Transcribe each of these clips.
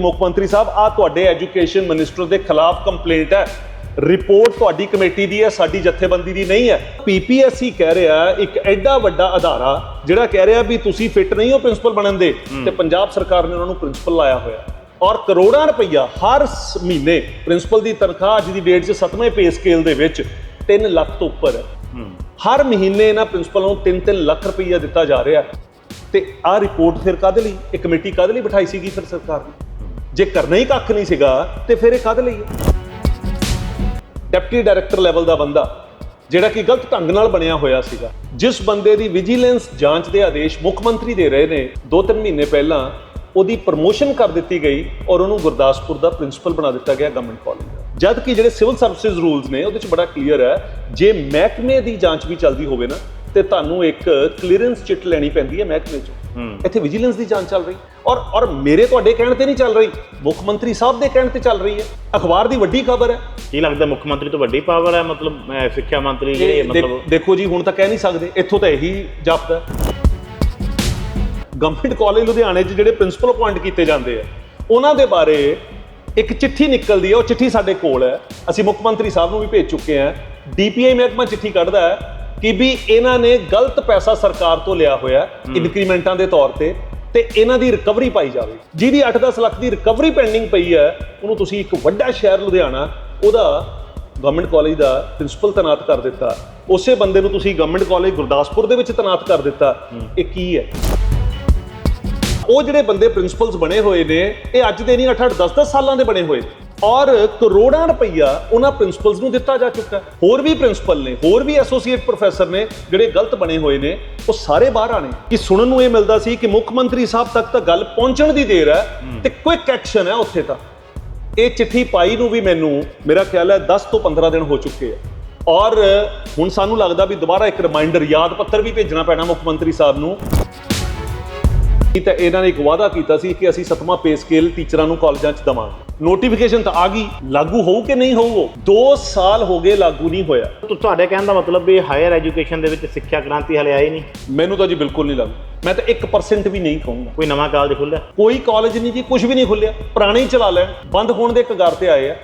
ਮੁੱਖ ਮੰਤਰੀ ਸਾਹਿਬ ਆ ਤੁਹਾਡੇ ਐਜੂਕੇਸ਼ਨ ਮਿਨਿਸਟਰ ਦੇ ਖਿਲਾਫ ਕੰਪਲੇਂਟ ਹੈ। ਰਿਪੋਰਟ ਤੁਹਾਡੀ ਕਮੇਟੀ ਦੀ ਹੈ ਸਾਡੀ ਜਥੇਬੰਦੀ ਦੀ ਨਹੀਂ ਹੈ। ਪੀਪੀਐਸਸੀ ਕਹਿ ਰਿਹਾ ਇੱਕ ਐਡਾ ਵੱਡਾ ਅਧਾਰਾ ਜਿਹੜਾ ਕਹਿ ਰਿਹਾ ਵੀ ਤੁਸੀਂ ਫਿੱਟ ਨਹੀਂ ਹੋ ਪ੍ਰਿੰਸੀਪਲ ਬਣਨ ਦੇ ਤੇ ਪੰਜਾਬ ਸਰਕਾਰ ਨੇ ਉਹਨਾਂ ਨੂੰ ਪ੍ਰਿੰਸੀਪਲ ਲਾਇਆ ਹੋਇਆ। ਔਰ ਕਰੋੜਾਂ ਰੁਪਈਆ ਹਰ ਮਹੀਨੇ ਪ੍ਰਿੰਸੀਪਲ ਦੀ ਤਨਖਾਹ ਅੱਜ ਦੀ ਡੇਟ 'ਚ 7ਵੇਂ ਪੇ ਸਕੇਲ ਦੇ ਵਿੱਚ 3 ਲੱਖ ਤੋਂ ਉੱਪਰ ਹੈ। ਹਰ ਮਹੀਨੇ ਇਹਨਾਂ ਪ੍ਰਿੰਸੀਪਲ ਨੂੰ 3-3 ਲੱਖ ਰੁਪਈਆ ਦਿੱਤਾ ਜਾ ਰਿਹਾ ਤੇ ਆਹ ਰਿਪੋਰਟ ਫਿਰ ਕਾਹਦੇ ਲਈ ਇਹ ਕਮੇਟੀ ਕਾਹਦੇ ਲਈ ਬਿਠਾਈ ਸੀਗੀ ਫਿਰ ਸਰਕਾਰ ਨੇ? ਜੇ ਕਰਨਾ ਹੀ ਕੱਖ ਨਹੀਂ ਸੀਗਾ, ਤੇ ਫਿਰ ਇਹ ਕਾਹਦੇ ਲਈ ਹੈ? ਡਿਪਟੀ ਡਾਇਰੈਕਟਰ ਲੈਵਲ ਦਾ ਬੰਦਾ, ਜਿਹੜਾ ਕਿ ਗਲਤ ਢੰਗ ਨਾਲ ਬਣਿਆ ਹੋਇਆ ਸੀਗਾ, ਜਿਸ ਬੰਦੇ ਦੀ ਵਿਜੀਲੈਂਸ ਜਾਂਚ ਦੇ ਆਦੇਸ਼ ਮੁੱਖ ਮੰਤਰੀ ਦੇ ਰਹੇ ਨੇ 2-3 ਮਹੀਨੇ ਪਹਿਲਾਂ, ਉਹਦੀ ਪ੍ਰਮੋਸ਼ਨ ਕਰ ਦਿੱਤੀ ਗਈ ਔਰ ਉਹਨੂੰ ਗੁਰਦਾਸਪੁਰ ਦਾ ਪ੍ਰਿੰਸੀਪਲ ਬਣਾ ਦਿੱਤਾ ਗਿਆ ਗਵਰਨਮੈਂਟ ਕਾਲਜ ਦਾ। ਜਦ ਕਿ ਜਿਹੜੇ ਸਿਵਲ ਸਰਵਿਸਿਜ਼ ਰੂਲਸ ਨੇ, ਉਹਦੇ ਚ ਬੜਾ ਕਲੀਅਰ ਹੈ, ਜੇ ਮਹਿਕਮੇ ਦੀ ਜਾਂਚ ਵੀ ਚੱਲਦੀ ਹੋਵੇ ਨਾ, ਤੇ ਤੁਹਾਨੂੰ ਇੱਕ ਕਲੀਅਰੈਂਸ ਚਿੱਟ ਲੈਣੀ ਪੈਂਦੀ ਹੈ ਮਹਿਕਮੇ ਚੋਂ। ਇੱਥੇ ਵਿਜੀਲੈਂਸ ਦੀ ਜਾਂਚ ਚੱਲ ਰਹੀ। ਔਰ ਔਰ ਮੇਰੇ ਤੁਹਾਡੇ ਕਹਿਣ ਤੇ ਨਹੀਂ ਚੱਲ ਰਹੀ। ਮੁੱਖ ਮੰਤਰੀ ਸਾਹਿਬ ਦੇ ਕਹਿਣ ਤੇ ਚੱਲ ਰਹੀ ਹੈ। ਅਖਬਾਰ ਦੀ ਵੱਡੀ ਖਬਰ ਹੈ। ਕੀ ਲੱਗਦਾ ਮੁੱਖ ਮੰਤਰੀ ਤੋਂ ਵੱਡੀ ਪਾਵਰ ਹੈ? ਮਤਲਬ ਸਿੱਖਿਆ ਮੰਤਰੀ ਜਿਹੜੇ ਮਤਲਬ ਦੇਖੋ ਜੀ ਹੁਣ ਤਾਂ ਕਹਿ ਨਹੀਂ ਸਕਦੇ। ਇੱਥੋਂ ਤਾਂ ਇਹੀ ਜਾਪਦਾ ਗਵਰਨਮੈਂਟ ਕਾਲਜ ਲੁਧਿਆਣੇ 'ਚ ਜਿਹੜੇ ਪ੍ਰਿੰਸੀਪਲ ਅਪਾਇੰਟ ਕੀਤੇ ਜਾਂਦੇ ਆ ਉਹਨਾਂ ਦੇ ਬਾਰੇ ਇੱਕ ਚਿੱਠੀ ਨਿਕਲਦੀ ਹੈ। ਉਹ ਚਿੱਠੀ ਸਾਡੇ ਕੋਲ ਹੈ। ਅਸੀਂ ਮੁੱਖ ਮੰਤਰੀ ਸਾਹਿਬ ਨੂੰ ਵੀ ਭੇਜ ਚੁੱਕੇ ਹਾਂ। ਡੀਪੀਆਈ ਮਹਿਕਮਾ ਚਿੱਠੀ ਕੱਢਦਾ ਹੈ। ਕਿ ਵੀ ਇਹਨਾਂ ਨੇ ਗਲਤ ਪੈਸਾ ਸਰਕਾਰ ਤੋਂ ਲਿਆ ਹੋਇਆ ਇਨਕਰੀਮੈਂਟਾਂ ਦੇ ਤੌਰ ਤੇ ਤੇ ਇਹਨਾਂ ਦੀ ਰਿਕਵਰੀ ਪਾਈ ਜਾਵੇ। ਜਿਹਦੀ 8-10 ਲੱਖ ਦੀ ਰਿਕਵਰੀ ਪੈਂਡਿੰਗ ਪਈ ਹੈ ਉਹਨੂੰ ਤੁਸੀਂ ਇੱਕ ਵੱਡਾ ਸ਼ਹਿਰ ਲੁਧਿਆਣਾ ਉਹਦਾ ਗਵਰਨਮੈਂਟ ਕਾਲਜ ਦਾ ਪ੍ਰਿੰਸੀਪਲ ਤੈਨਾਤ ਕਰ ਦਿੱਤਾ। ਉਸੇ ਬੰਦੇ ਨੂੰ ਤੁਸੀਂ ਗਵਰਨਮੈਂਟ ਕਾਲਜ ਗੁਰਦਾਸਪੁਰ ਦੇ ਵਿੱਚ ਤੈਨਾਤ ਕਰ ਦਿੱਤਾ। ਇਹ ਕੀ ਹੈ? ਉਹ ਜਿਹੜੇ ਬੰਦੇ ਪ੍ਰਿੰਸੀਪਲਸ ਬਣੇ ਹੋਏ ਨੇ ਇਹ ਅੱਜ ਦੇ ਨਹੀਂ 8 8 10 10 ਸਾਲਾਂ ਦੇ ਬਣੇ ਹੋਏ ਨੇ। ਔਰ ਕਰੋੜਾਂ ਰੁਪਈਆ ਉਹਨਾਂ ਪ੍ਰਿੰਸੀਪਲਸ ਨੂੰ ਦਿੱਤਾ ਜਾ ਚੁੱਕਾ ਹੋਰ ਵੀ ਪ੍ਰਿੰਸੀਪਲ ਨੇ ਹੋਰ ਵੀ ਐਸੋਸੀਏਟ ਪ੍ਰੋਫੈਸਰ ਨੇ ਜਿਹੜੇ ਗਲਤ ਬਣੇ ਹੋਏ ਨੇ ਉਹ ਸਾਰੇ ਬਾਹਰ ਆਣੇ ਕਿ ਸੁਣਨ ਨੂੰ ਇਹ ਮਿਲਦਾ ਸੀ ਕਿ ਮੁੱਖ ਮੰਤਰੀ ਸਾਹਿਬ ਤੱਕ ਤਾਂ ਗੱਲ ਪਹੁੰਚਣ ਦੀ ਦੇਰ ਹੈ ਤੇ ਕੁਇਕ ਐਕਸ਼ਨ ਹੈ ਉੱਥੇ ਤਾਂ। ਇਹ ਚਿੱਠੀ ਪਾਈ ਨੂੰ ਵੀ ਮੈਨੂੰ ਮੇਰਾ ਖਿਆਲ ਹੈ 10 ਤੋਂ 15 ਦਿਨ ਹੋ ਚੁੱਕੇ ਆ। ਔਰ ਹੁਣ ਸਾਨੂੰ ਲੱਗਦਾ ਵੀ ਦੁਬਾਰਾ ਇੱਕ ਰਿਮਾਈਂਡਰ ਯਾਦ ਪੱਤਰ ਵੀ ਭੇਜਣਾ ਪੈਣਾ ਮੁੱਖ ਮੰਤਰੀ ਸਾਹਿਬ ਨੂੰ। ਕੀ ਤਾਂ ਇਹਨਾਂ ਨੇ ਇੱਕ ਵਾਅਦਾ ਕੀਤਾ ਸੀ ਕਿ ਅਸੀਂ ਸਤਵਾਂ ਪੇ ਸਕੇਲ ਟੀਚਰਾਂ ਨੂੰ ਕਾਲਜਾਂ 'ਚ ਦਵਾਂਗੇ। ਨੋਟੀਫਿਕੇਸ਼ਨ ਤਾਂ ਆ ਗਈ। ਲਾਗੂ ਹੋਊ ਕਿ ਨਹੀਂ ਹੋਊ 2 ਸਾਲ ਹੋ ਗਏ ਲਾਗੂ ਨਹੀਂ ਹੋਇਆ। ਤੁ- ਤੁਹਾਡੇ ਕਹਿਣ ਦਾ ਮਤਲਬ ਵੀ ਹਾਇਰ ਐਜੂਕੇਸ਼ਨ ਦੇ ਵਿੱਚ ਸਿੱਖਿਆ ਕ੍ਰਾਂਤੀ ਹਲੇ ਆਈ ਨਹੀਂ? ਮੈਨੂੰ ਤਾਂ ਜੀ ਬਿਲਕੁਲ ਨਹੀਂ ਲੱਗਦਾ। ਮੈਂ ਤਾਂ 1% ਵੀ ਨਹੀਂ ਕਹੂੰਗਾ। ਕੋਈ ਨਵਾਂ ਕਾਲਜ ਖੁੱਲਿਆ? ਕੋਈ ਕਾਲਜ ਨਹੀਂ ਜੀ ਕੁਝ ਵੀ ਨਹੀਂ ਖੁੱਲਿਆ। ਪੁਰਾਣੇ ਹੀ ਚਲਾ ਲੈਣ। ਬੰਦ ਹੋਣ ਦੇ ਕਗਾਰ ਤੇ ਆਏ ਆ।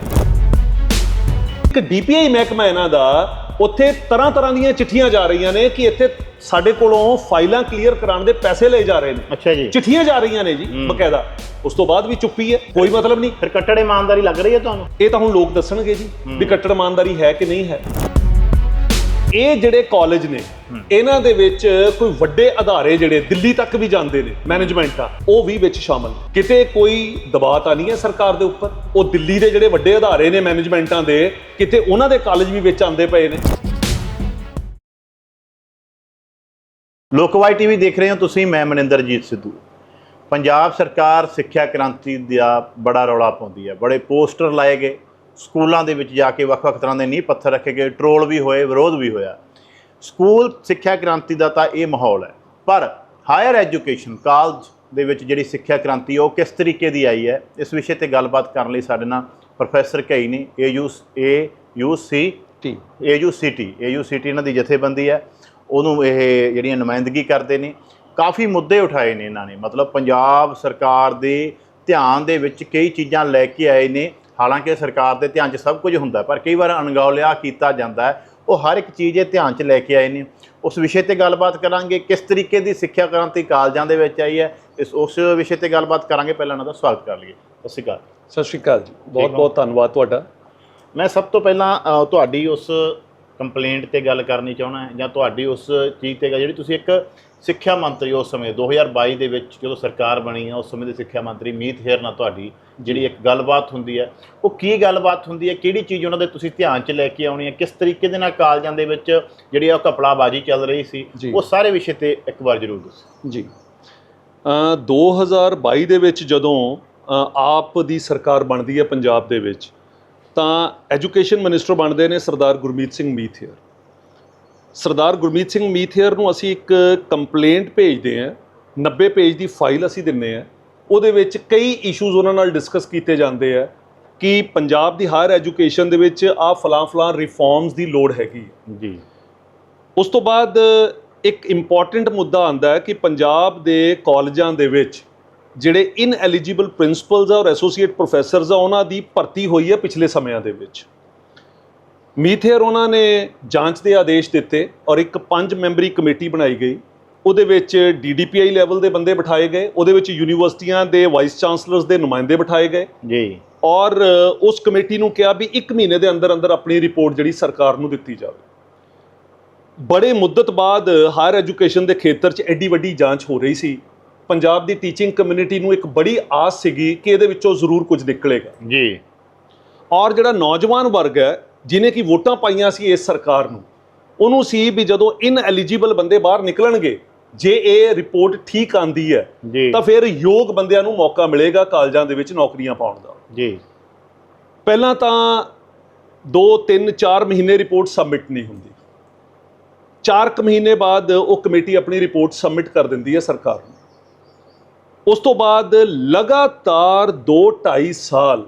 ਇੱਕ ਡੀਪੀਆਈ ਮਹਿਕਮਾ ਇਹਨਾਂ ਦਾ ਉੱਥੇ ਤਰ੍ਹਾਂ ਤਰ੍ਹਾਂ ਦੀਆਂ ਚਿੱਠੀਆਂ ਜਾ ਰਹੀਆਂ ਨੇ ਕਿ ਇੱਥੇ ਸਾਡੇ ਕੋਲੋਂ ਫਾਈਲਾਂ ਕਲੀਅਰ ਕਰਾਉਣ ਦੇ ਪੈਸੇ ਲਏ ਜਾ ਰਹੇ ਨੇ। ਅੱਛਾ ਜੀ। ਚਿੱਠੀਆਂ ਜਾ ਰਹੀਆਂ ਨੇ ਜੀ ਬਕਾਇਦਾ। ਉਸ ਤੋਂ ਬਾਅਦ ਵੀ ਚੁੱਪੀ ਹੈ ਕੋਈ ਮਤਲਬ ਨਹੀਂ। ਫਿਰ ਕੱਟੜ ਇਮਾਨਦਾਰੀ ਲੱਗ ਰਹੀ ਹੈ ਤੁਹਾਨੂੰ? ਇਹ ਤਾਂ ਹੁਣ ਲੋਕ ਦੱਸਣਗੇ ਜੀ ਵੀ ਕੱਟੜ ਇਮਾਨਦਾਰੀ ਹੈ ਕਿ ਨਹੀਂ ਹੈ। ਇਹ ਜਿਹੜੇ ਕਾਲਜ ਨੇ ਇਹਨਾਂ ਦੇ ਵਿੱਚ ਕੋਈ ਵੱਡੇ ਅਧਾਰੇ ਜਿਹੜੇ ਦਿੱਲੀ ਤੱਕ ਵੀ ਜਾਂਦੇ ਨੇ ਮੈਨੇਜਮੈਂਟ ਆ ਉਹ ਵੀ ਵਿੱਚ ਸ਼ਾਮਲ। ਕਿਤੇ ਕੋਈ ਦਬਾਅ ਤਾਂ ਨਹੀਂ ਹੈ ਸਰਕਾਰ ਦੇ ਉੱਪਰ। ਉਹ ਦਿੱਲੀ ਦੇ ਜਿਹੜੇ ਵੱਡੇ ਅਧਾਰੇ ਨੇ ਮੈਨੇਜਮੈਂਟਾਂ ਦੇ ਕਿਤੇ ਉਹਨਾਂ ਦੇ ਕਾਲਜ ਵੀ ਵਿੱਚ ਆਂਦੇ ਪਏ ਨੇ। ਲੋਕਵਾਈ ਟੀਵੀ ਦੇਖ ਰਹੇ ਹੋ ਤੁਸੀਂ, ਮੈਂ ਮਨਿੰਦਰਜੀਤ ਸਿੱਧੂ। ਪੰਜਾਬ ਸਰਕਾਰ ਸਿੱਖਿਆ ਕ੍ਰਾਂਤੀ ਦਾ ਬੜਾ ਰੌਲਾ ਪਾਉਂਦੀ ਹੈ। ਬੜੇ ਪੋਸਟਰ ਲਾਏ ਗਏ, ਸਕੂਲਾਂ ਦੇ ਵਿੱਚ ਜਾ ਕੇ ਵੱਖ-ਵੱਖ ਤਰ੍ਹਾਂ ਦੇ ਨੀਂਹ ਪੱਥਰ ਰੱਖੇ ਗਏ, ਟਰੋਲ ਵੀ ਹੋਏ, ਵਿਰੋਧ ਵੀ ਹੋਇਆ। ਸਕੂਲ ਸਿੱਖਿਆ ਕ੍ਰਾਂਤੀ ਦਾ ਤਾਂ ਇਹ ਮਾਹੌਲ ਹੈ। ਪਰ ਹਾਇਰ ਐਜੂਕੇਸ਼ਨ ਕਾਲਜ ਦੇ ਵਿੱਚ ਜਿਹੜੀ ਸਿੱਖਿਆ ਕ੍ਰਾਂਤੀ, ਉਹ ਕਿਸ ਤਰੀਕੇ ਦੀ ਆਈ ਹੈ? ਇਸ ਵਿਸ਼ੇ ਤੇ ਗੱਲਬਾਤ ਕਰਨ ਲਈ ਸਾਡੇ ਨਾਲ ਪ੍ਰੋਫੈਸਰ ਕਈ ਨੇ AU A U C T AUCT AUCT ਇਹਨਾਂ ਦੀ ਜਥੇਬੰਦੀ ਹੈ। ਉਹਨੂੰ ਇਹ ਜਿਹੜੀਆਂ ਨੁਮਾਇੰਦਗੀ ਕਰਦੇ ਨੇ ਕਾਫੀ ਮੁੱਦੇ ਉਠਾਏ ਨੇ ਇਹਨਾਂ ਨੇ। ਮਤਲਬ ਪੰਜਾਬ ਸਰਕਾਰ ਦੇ ਧਿਆਨ ਦੇ ਵਿੱਚ ਕਈ ਚੀਜ਼ਾਂ ਲੈ ਕੇ ਆਏ ਨੇ। ਹਾਲਾਂਕਿ ਸਰਕਾਰ ਦੇ ਧਿਆਨ 'ਚ ਸਭ ਕੁਝ ਹੁੰਦਾ ਪਰ ਕਈ ਵਾਰ ਅਣਗੌਲਿਆ ਕੀਤਾ ਜਾਂਦਾ ਹੈ। ਉਹ ਹਰ ਇੱਕ ਚੀਜ਼ ਇਹ ਧਿਆਨ 'ਚ ਲੈ ਕੇ ਆਏ ਨੇ। ਉਸ ਵਿਸ਼ੇ ਤੇ ਗੱਲਬਾਤ ਕਰਾਂਗੇ ਕਿਸ ਤਰੀਕੇ ਦੀ ਸਿੱਖਿਆ ਕ੍ਰਾਂਤੀ ਕਾਲਜਾਂ ਦੇ ਵਿੱਚ ਆਈ ਹੈ ਇਸ ਉਸ ਵਿਸ਼ੇ ਤੇ ਗੱਲਬਾਤ ਕਰਾਂਗੇ। ਪਹਿਲਾਂ ਇਹਨਾਂ ਦਾ ਸਵਾਗਤ ਕਰ ਲਈਏ। ਸਤਿ ਸ਼੍ਰੀ ਅਕਾਲ। ਸਤਿ ਸ਼੍ਰੀ ਅਕਾਲ ਜੀ। ਬਹੁਤ ਬਹੁਤ ਧੰਨਵਾਦ ਤੁਹਾਡਾ। ਮੈਂ ਸਭ ਤੋਂ ਪਹਿਲਾਂ ਤੁਹਾਡੀ ਉਸ ਕੰਪਲੇਂਟ ਤੇ ਗੱਲ ਕਰਨੀ ਚਾਹਣਾ ਜਾਂ ਤੁਹਾਡੀ ਉਸ ਚੀਜ਼ ਤੇ ਜਿਹੜੀ ਤੁਸੀਂ ਇੱਕ ਸਿੱਖਿਆ ਮੰਤਰੀ ਉਸ ਸਮੇਂ 2022 ਦੇ ਵਿੱਚ ਜਦੋਂ ਸਰਕਾਰ ਬਣੀ ਹੈ ਉਸ ਸਮੇਂ ਦੇ ਸਿੱਖਿਆ ਮੰਤਰੀ ਮੀਤ ਹੇਰ ਨਾਲ ਤੁਹਾਡੀ ਜਿਹੜੀ ਇੱਕ ਗੱਲਬਾਤ ਹੁੰਦੀ ਹੈ ਉਹ ਕੀ ਗੱਲਬਾਤ ਹੁੰਦੀ ਹੈ? ਕਿਹੜੀ ਚੀਜ਼ ਉਹਨਾਂ ਦੇ ਤੁਸੀਂ ਧਿਆਨ 'ਚ ਲੈ ਕੇ ਆਉਣੀ ਹੈ? ਕਿਸ ਤਰੀਕੇ ਦੇ ਨਾਲ ਕਾਲਜਾਂ ਦੇ ਵਿੱਚ ਜਿਹੜੀ ਉਹ ਕਪੜਾਬਾਜੀ ਚੱਲ ਰਹੀ ਸੀ। ਉਹ ਸਾਰੇ ਵਿਸ਼ੇ ਤੇ ਇੱਕ ਵਾਰ ਜ਼ਰੂਰ ਦੱਸੋ। ਜੀ। ਅ 2022 ਦੇ ਵਿੱਚ ਜਦੋਂ ਆਪ ਦੀ ਸਰਕਾਰ ਬਣਦੀ ਹੈ ਪੰਜਾਬ ਦੇ ਵਿੱਚ ਤਾਂ ਐਜੂਕੇਸ਼ਨ ਮਿਨਿਸਟਰ ਬਣਦੇ ਨੇ ਸਰਦਾਰ ਗੁਰਮੀਤ ਸਿੰਘ ਮੀਥੇਰ ਸਰਦਾਰ ਗੁਰਮੀਤ ਸਿੰਘ ਮੀਥੇਰ ਨੂੰ ਅਸੀਂ ਇੱਕ ਕੰਪਲੇਂਟ ਭੇਜਦੇ ਹਾਂ 90 ਪੇਜ ਦੀ ਫਾਈਲ ਅਸੀਂ ਦਿੰਨੇ ਆ ਉਹਦੇ ਵਿੱਚ ਕਈ ਇਸ਼ੂਜ਼ ਉਹਨਾਂ ਨਾਲ ਡਿਸਕਸ ਕੀਤੇ ਜਾਂਦੇ ਆ ਕਿ ਪੰਜਾਬ ਦੀ ਹਾਇਰ ਐਜੂਕੇਸ਼ਨ ਦੇ ਵਿੱਚ ਆ ਫਲਾਂ ਫਲਾਂ ਰਿਫਾਰਮਸ ਦੀ ਲੋੜ ਹੈਗੀ ਜੀ। ਉਸ ਤੋਂ ਬਾਅਦ ਇੱਕ ਇੰਪੋਰਟੈਂਟ ਮੁੱਦਾ ਆਂਦਾ ਹੈ ਕਿ ਪੰਜਾਬ ਦੇ ਕਾਲਜਾਂ ਦੇ ਵਿੱਚ ਜਿਹੜੇ ਇਨਐਲੀਜੀਬਲ ਪ੍ਰਿੰਸੀਪਲਸ ਆ ਔਰ ਐਸੋਸੀਏਟ ਪ੍ਰੋਫੈਸਰਸ ਆ ਉਹਨਾਂ ਦੀ ਭਰਤੀ ਹੋਈ ਹੈ ਪਿਛਲੇ ਸਮਿਆਂ ਦੇ ਵਿੱਚ। ਮੀਥੇਰ ਉਹਨਾਂ ਨੇ ਜਾਂਚ ਦੇ ਆਦੇਸ਼ ਦਿੱਤੇ ਔਰ ਇੱਕ ਪੰਜ ਮੈਂਬਰੀ ਕਮੇਟੀ ਬਣਾਈ ਗਈ। ਉਹਦੇ ਵਿੱਚ ਡੀਡੀਪੀਆਈ ਲੈਵਲ ਦੇ ਬੰਦੇ ਬਿਠਾਏ ਗਏ ਉਹਦੇ ਵਿੱਚ ਯੂਨੀਵਰਸਿਟੀਆਂ ਦੇ ਵਾਈਸ ਚਾਂਸਲਰਸ ਦੇ ਨੁਮਾਇੰਦੇ ਬਿਠਾਏ ਗਏ। ਜੀ। ਔਰ ਉਸ ਕਮੇਟੀ ਨੂੰ ਕਿਹਾ ਵੀ 1 ਮਹੀਨੇ ਦੇ ਅੰਦਰ ਅੰਦਰ ਆਪਣੀ ਰਿਪੋਰਟ ਜਿਹੜੀ ਸਰਕਾਰ ਨੂੰ ਦਿੱਤੀ ਜਾਵੇ। ਬੜੇ ਮੁੱਦਤ ਬਾਅਦ ਹਾਇਰ ਐਜੂਕੇਸ਼ਨ ਦੇ ਖੇਤਰ 'ਚ ਐਡੀ ਵੱਡੀ ਜਾਂਚ ਹੋ ਰਹੀ ਸੀ। ਪੰਜਾਬ ਦੀ ਟੀਚਿੰਗ ਕਮਿਊਨਿਟੀ ਨੂੰ ਇੱਕ ਬੜੀ ਆਸ ਸੀਗੀ ਕਿ ਇਹਦੇ ਵਿੱਚੋਂ ਜ਼ਰੂਰ ਕੁਝ ਨਿਕਲੇਗਾ। ਜੀ। ਔਰ ਜਿਹੜਾ ਨੌਜਵਾਨ ਵਰਗ ਹੈ ਜਿਨੇ ਕੀ ਵੋਟਾਂ ਪਾਈਆਂ ਸੀ ਇਸ ਸਰਕਾਰ ਨੂੰ ਉਹਨੂੰ ਸੀ ਵੀ ਜਦੋਂ ਇਨ ਐਲੀਜੀਬਲ ਬੰਦੇ ਬਾਹਰ ਨਿਕਲਣਗੇ ਜੇ ਇਹ ਰਿਪੋਰਟ ਠੀਕ ਆਂਦੀ ਹੈ ਤਾਂ ਫਿਰ ਯੋਗ ਬੰਦਿਆਂ ਨੂੰ ਮੌਕਾ ਮਿਲੇਗਾ ਕਾਲਜਾਂ ਦੇ ਵਿੱਚ ਨੌਕਰੀਆਂ ਪਾਉਣ ਦਾ। ਜੀ। ਪਹਿਲਾਂ ਤਾਂ 2 3 4 ਮਹੀਨੇ ਰਿਪੋਰਟ ਸਬਮਿਟ ਨਹੀਂ ਹੁੰਦੀ। 4 ਕੁ ਮਹੀਨੇ ਬਾਅਦ ਉਹ ਕਮੇਟੀ ਆਪਣੀ ਰਿਪੋਰਟ ਸਬਮਿਟ ਕਰ ਦਿੰਦੀ ਹੈ ਸਰਕਾਰ ਨੂੰ। ਉਸ ਤੋਂ ਬਾਅਦ ਲਗਾਤਾਰ 2 2.5 ਸਾਲ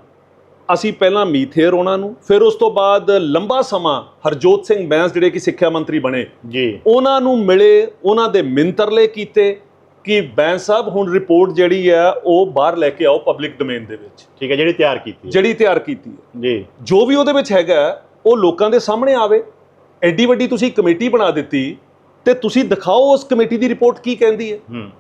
ਅਸੀਂ ਪਹਿਲਾਂ ਮੀਥੇਰ ਉਹਨਾਂ ਨੂੰ ਫਿਰ ਉਸ ਤੋਂ ਬਾਅਦ ਲੰਬਾ ਸਮਾਂ ਹਰਜੋਤ ਸਿੰਘ ਬੈਂਸ ਜਿਹੜੇ ਕਿ ਸਿੱਖਿਆ ਮੰਤਰੀ ਬਣੇ ਜੀ। ਉਹਨਾਂ ਨੂੰ ਮਿਲੇ ਉਹਨਾਂ ਦੇ ਮਿੰਤਰਲੇ ਕੀਤੇ ਕਿ ਬੈਂਸ ਸਾਹਿਬ ਹੁਣ ਰਿਪੋਰਟ ਜਿਹੜੀ ਹੈ ਉਹ ਬਾਹਰ ਲੈ ਕੇ ਆਓ ਪਬਲਿਕ ਡੋਮੇਨ ਦੇ ਵਿੱਚ। ਠੀਕ ਹੈ ਜਿਹੜੀ ਤਿਆਰ ਕੀਤੀ ਹੈ। ਜਿਹੜੀ ਤਿਆਰ ਕੀਤੀ ਹੈ। ਜੀ। ਜੋ ਵੀ ਉਹਦੇ ਵਿੱਚ ਹੈਗਾ ਉਹ ਲੋਕਾਂ ਦੇ ਸਾਹਮਣੇ ਆਵੇ। ਐਡੀ ਵੱਡੀ ਤੁਸੀਂ ਕਮੇਟੀ ਬਣਾ ਦਿੱਤੀ ਤੇ ਤੁਸੀਂ ਦਿਖਾਓ ਉਸ ਕਮੇਟੀ ਦੀ ਰਿਪੋਰਟ ਕੀ ਕਹਿੰਦੀ ਹੈ। ਹੂੰ।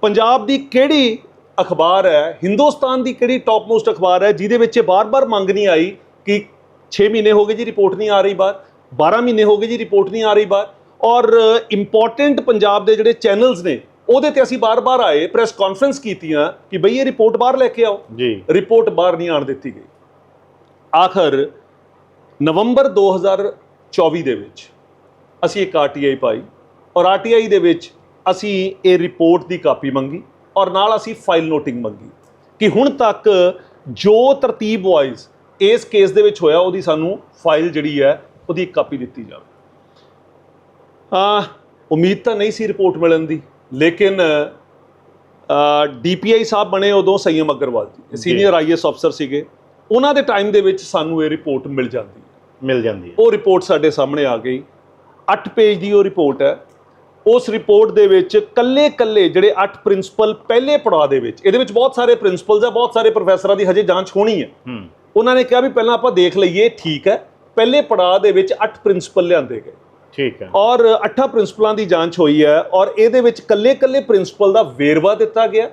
ਪੰਜਾਬ ਦੀ ਕਿਹੜੀ ਅਖਬਾਰ ਹੈ? ਹਿੰਦੁਸਤਾਨ ਦੀ ਕਿਹੜੀ ਟੌਪ ਮੋਸਟ ਅਖਬਾਰ ਹੈ? ਜਿਹਦੇ ਵਿੱਚ ਬਾਰ-ਬਾਰ ਮੰਗ ਨਹੀਂ ਆਈ ਕਿ 6 ਮਹੀਨੇ ਹੋ ਗਏ ਜੀ ਰਿਪੋਰਟ ਨਹੀਂ ਆ ਰਹੀ ਬਾਹਰ। 12 ਮਹੀਨੇ ਹੋ ਗਏ ਜੀ ਰਿਪੋਰਟ ਨਹੀਂ ਆ ਰਹੀ ਬਾਹਰ। ਔਰ ਇੰਪੋਰਟੈਂਟ ਪੰਜਾਬ ਦੇ ਜਿਹੜੇ ਚੈਨਲਸ ਨੇ ਉਹਦੇ ਤੇ ਅਸੀਂ ਬਾਰ-ਬਾਰ ਆਏ ਪ੍ਰੈਸ ਕਾਨਫਰੰਸ ਕੀਤੀਆਂ ਕਿ ਬਈ ਇਹ ਰਿਪੋਰਟ ਬਾਹਰ ਲੈ ਕੇ ਆਓ। ਜੀ। ਰਿਪੋਰਟ ਬਾਹਰ ਨਹੀਂ ਆਣ ਦਿੱਤੀ ਗਈ। ਆਖਰ ਨਵੰਬਰ 2024 ਦੇ ਵਿੱਚ ਅਸੀਂ ਇੱਕ ਆਰਟੀਆਈ ਪਾਈ। ਔਰ ਆਰਟੀਆਈ ਦੇ ਵਿੱਚ ਅਸੀਂ ਇਹ ਰਿਪੋਰਟ ਦੀ ਕਾਪੀ ਮੰਗੀ ਔਰ ਨਾਲ ਅਸੀਂ ਫਾਈਲ ਨੋਟਿੰਗ ਮੰਗੀ ਕਿ ਹੁਣ ਤੱਕ ਜੋ ਤਰਤੀਬ ਵਾਈਜ਼ ਇਸ ਕੇਸ ਦੇ ਵਿੱਚ ਹੋਇਆ ਉਹਦੀ ਸਾਨੂੰ ਫਾਈਲ ਜਿਹੜੀ ਹੈ ਉਹਦੀ ਕਾਪੀ ਦਿੱਤੀ ਜਾਵੇ। ਆ ਉਮੀਦ ਤਾਂ ਨਹੀਂ ਸੀ ਰਿਪੋਰਟ ਮਿਲਣ ਦੀ ਲੇਕਿਨ ਡੀਪੀਆਈ ਸਾਹਿਬ ਬਣੇ ਉਦੋਂ ਸੰਯਮ ਅਗਰਵਾਲ ਜੀ ਸੀਨੀਅਰ ਆਈਐਸ ਅਫਸਰ ਸੀਗੇ। ਉਹਨਾਂ ਦੇ ਟਾਈਮ ਦੇ ਵਿੱਚ ਸਾਨੂੰ ਇਹ ਰਿਪੋਰਟ ਮਿਲ ਜਾਂਦੀ ਮਿਲ ਜਾਂਦੀ ਹੈ। ਉਹ ਰਿਪੋਰਟ ਸਾਡੇ ਸਾਹਮਣੇ ਆ ਗਈ। 8 ਪੇਜ ਦੀ ਉਹ ਰਿਪੋਰਟ ਹੈ। ਉਸ ਰਿਪੋਰਟ ਦੇ ਵਿੱਚ ਕੱਲੇ-ਕੱਲੇ ਜਿਹੜੇ 8 ਪ੍ਰਿੰਸੀਪਲ ਪਹਿਲੇ ਪੜਾਅ ਦੇ ਵਿੱਚ ਇਹਦੇ ਵਿੱਚ ਬਹੁਤ ਸਾਰੇ ਪ੍ਰਿੰਸੀਪਲਸ ਆ ਬਹੁਤ ਸਾਰੇ ਪ੍ਰੋਫੈਸਰਾਂ ਦੀ ਹਜੇ ਜਾਂਚ ਹੋਣੀ ਹੈ। ਹੂੰ। ਉਹਨਾਂ ਨੇ ਕਿਹਾ ਵੀ ਪਹਿਲਾਂ ਆਪਾਂ ਦੇਖ ਲਈਏ ਠੀਕ ਹੈ ਪਹਿਲੇ ਪੜਾਅ ਦੇ ਵਿੱਚ 8 ਪ੍ਰਿੰਸੀਪਲ ਲਿਆਂਦੇ ਗਏ। ਠੀਕ ਹੈ। ਔਰ 8 ਪ੍ਰਿੰਸੀਪਲਾਂ ਦੀ ਜਾਂਚ ਹੋਈ ਹੈ ਔਰ ਇਹਦੇ ਵਿੱਚ ਕੱਲੇ-ਕੱਲੇ ਪ੍ਰਿੰਸੀਪਲ ਦਾ ਵੇਰਵਾ ਦਿੱਤਾ ਗਿਆ।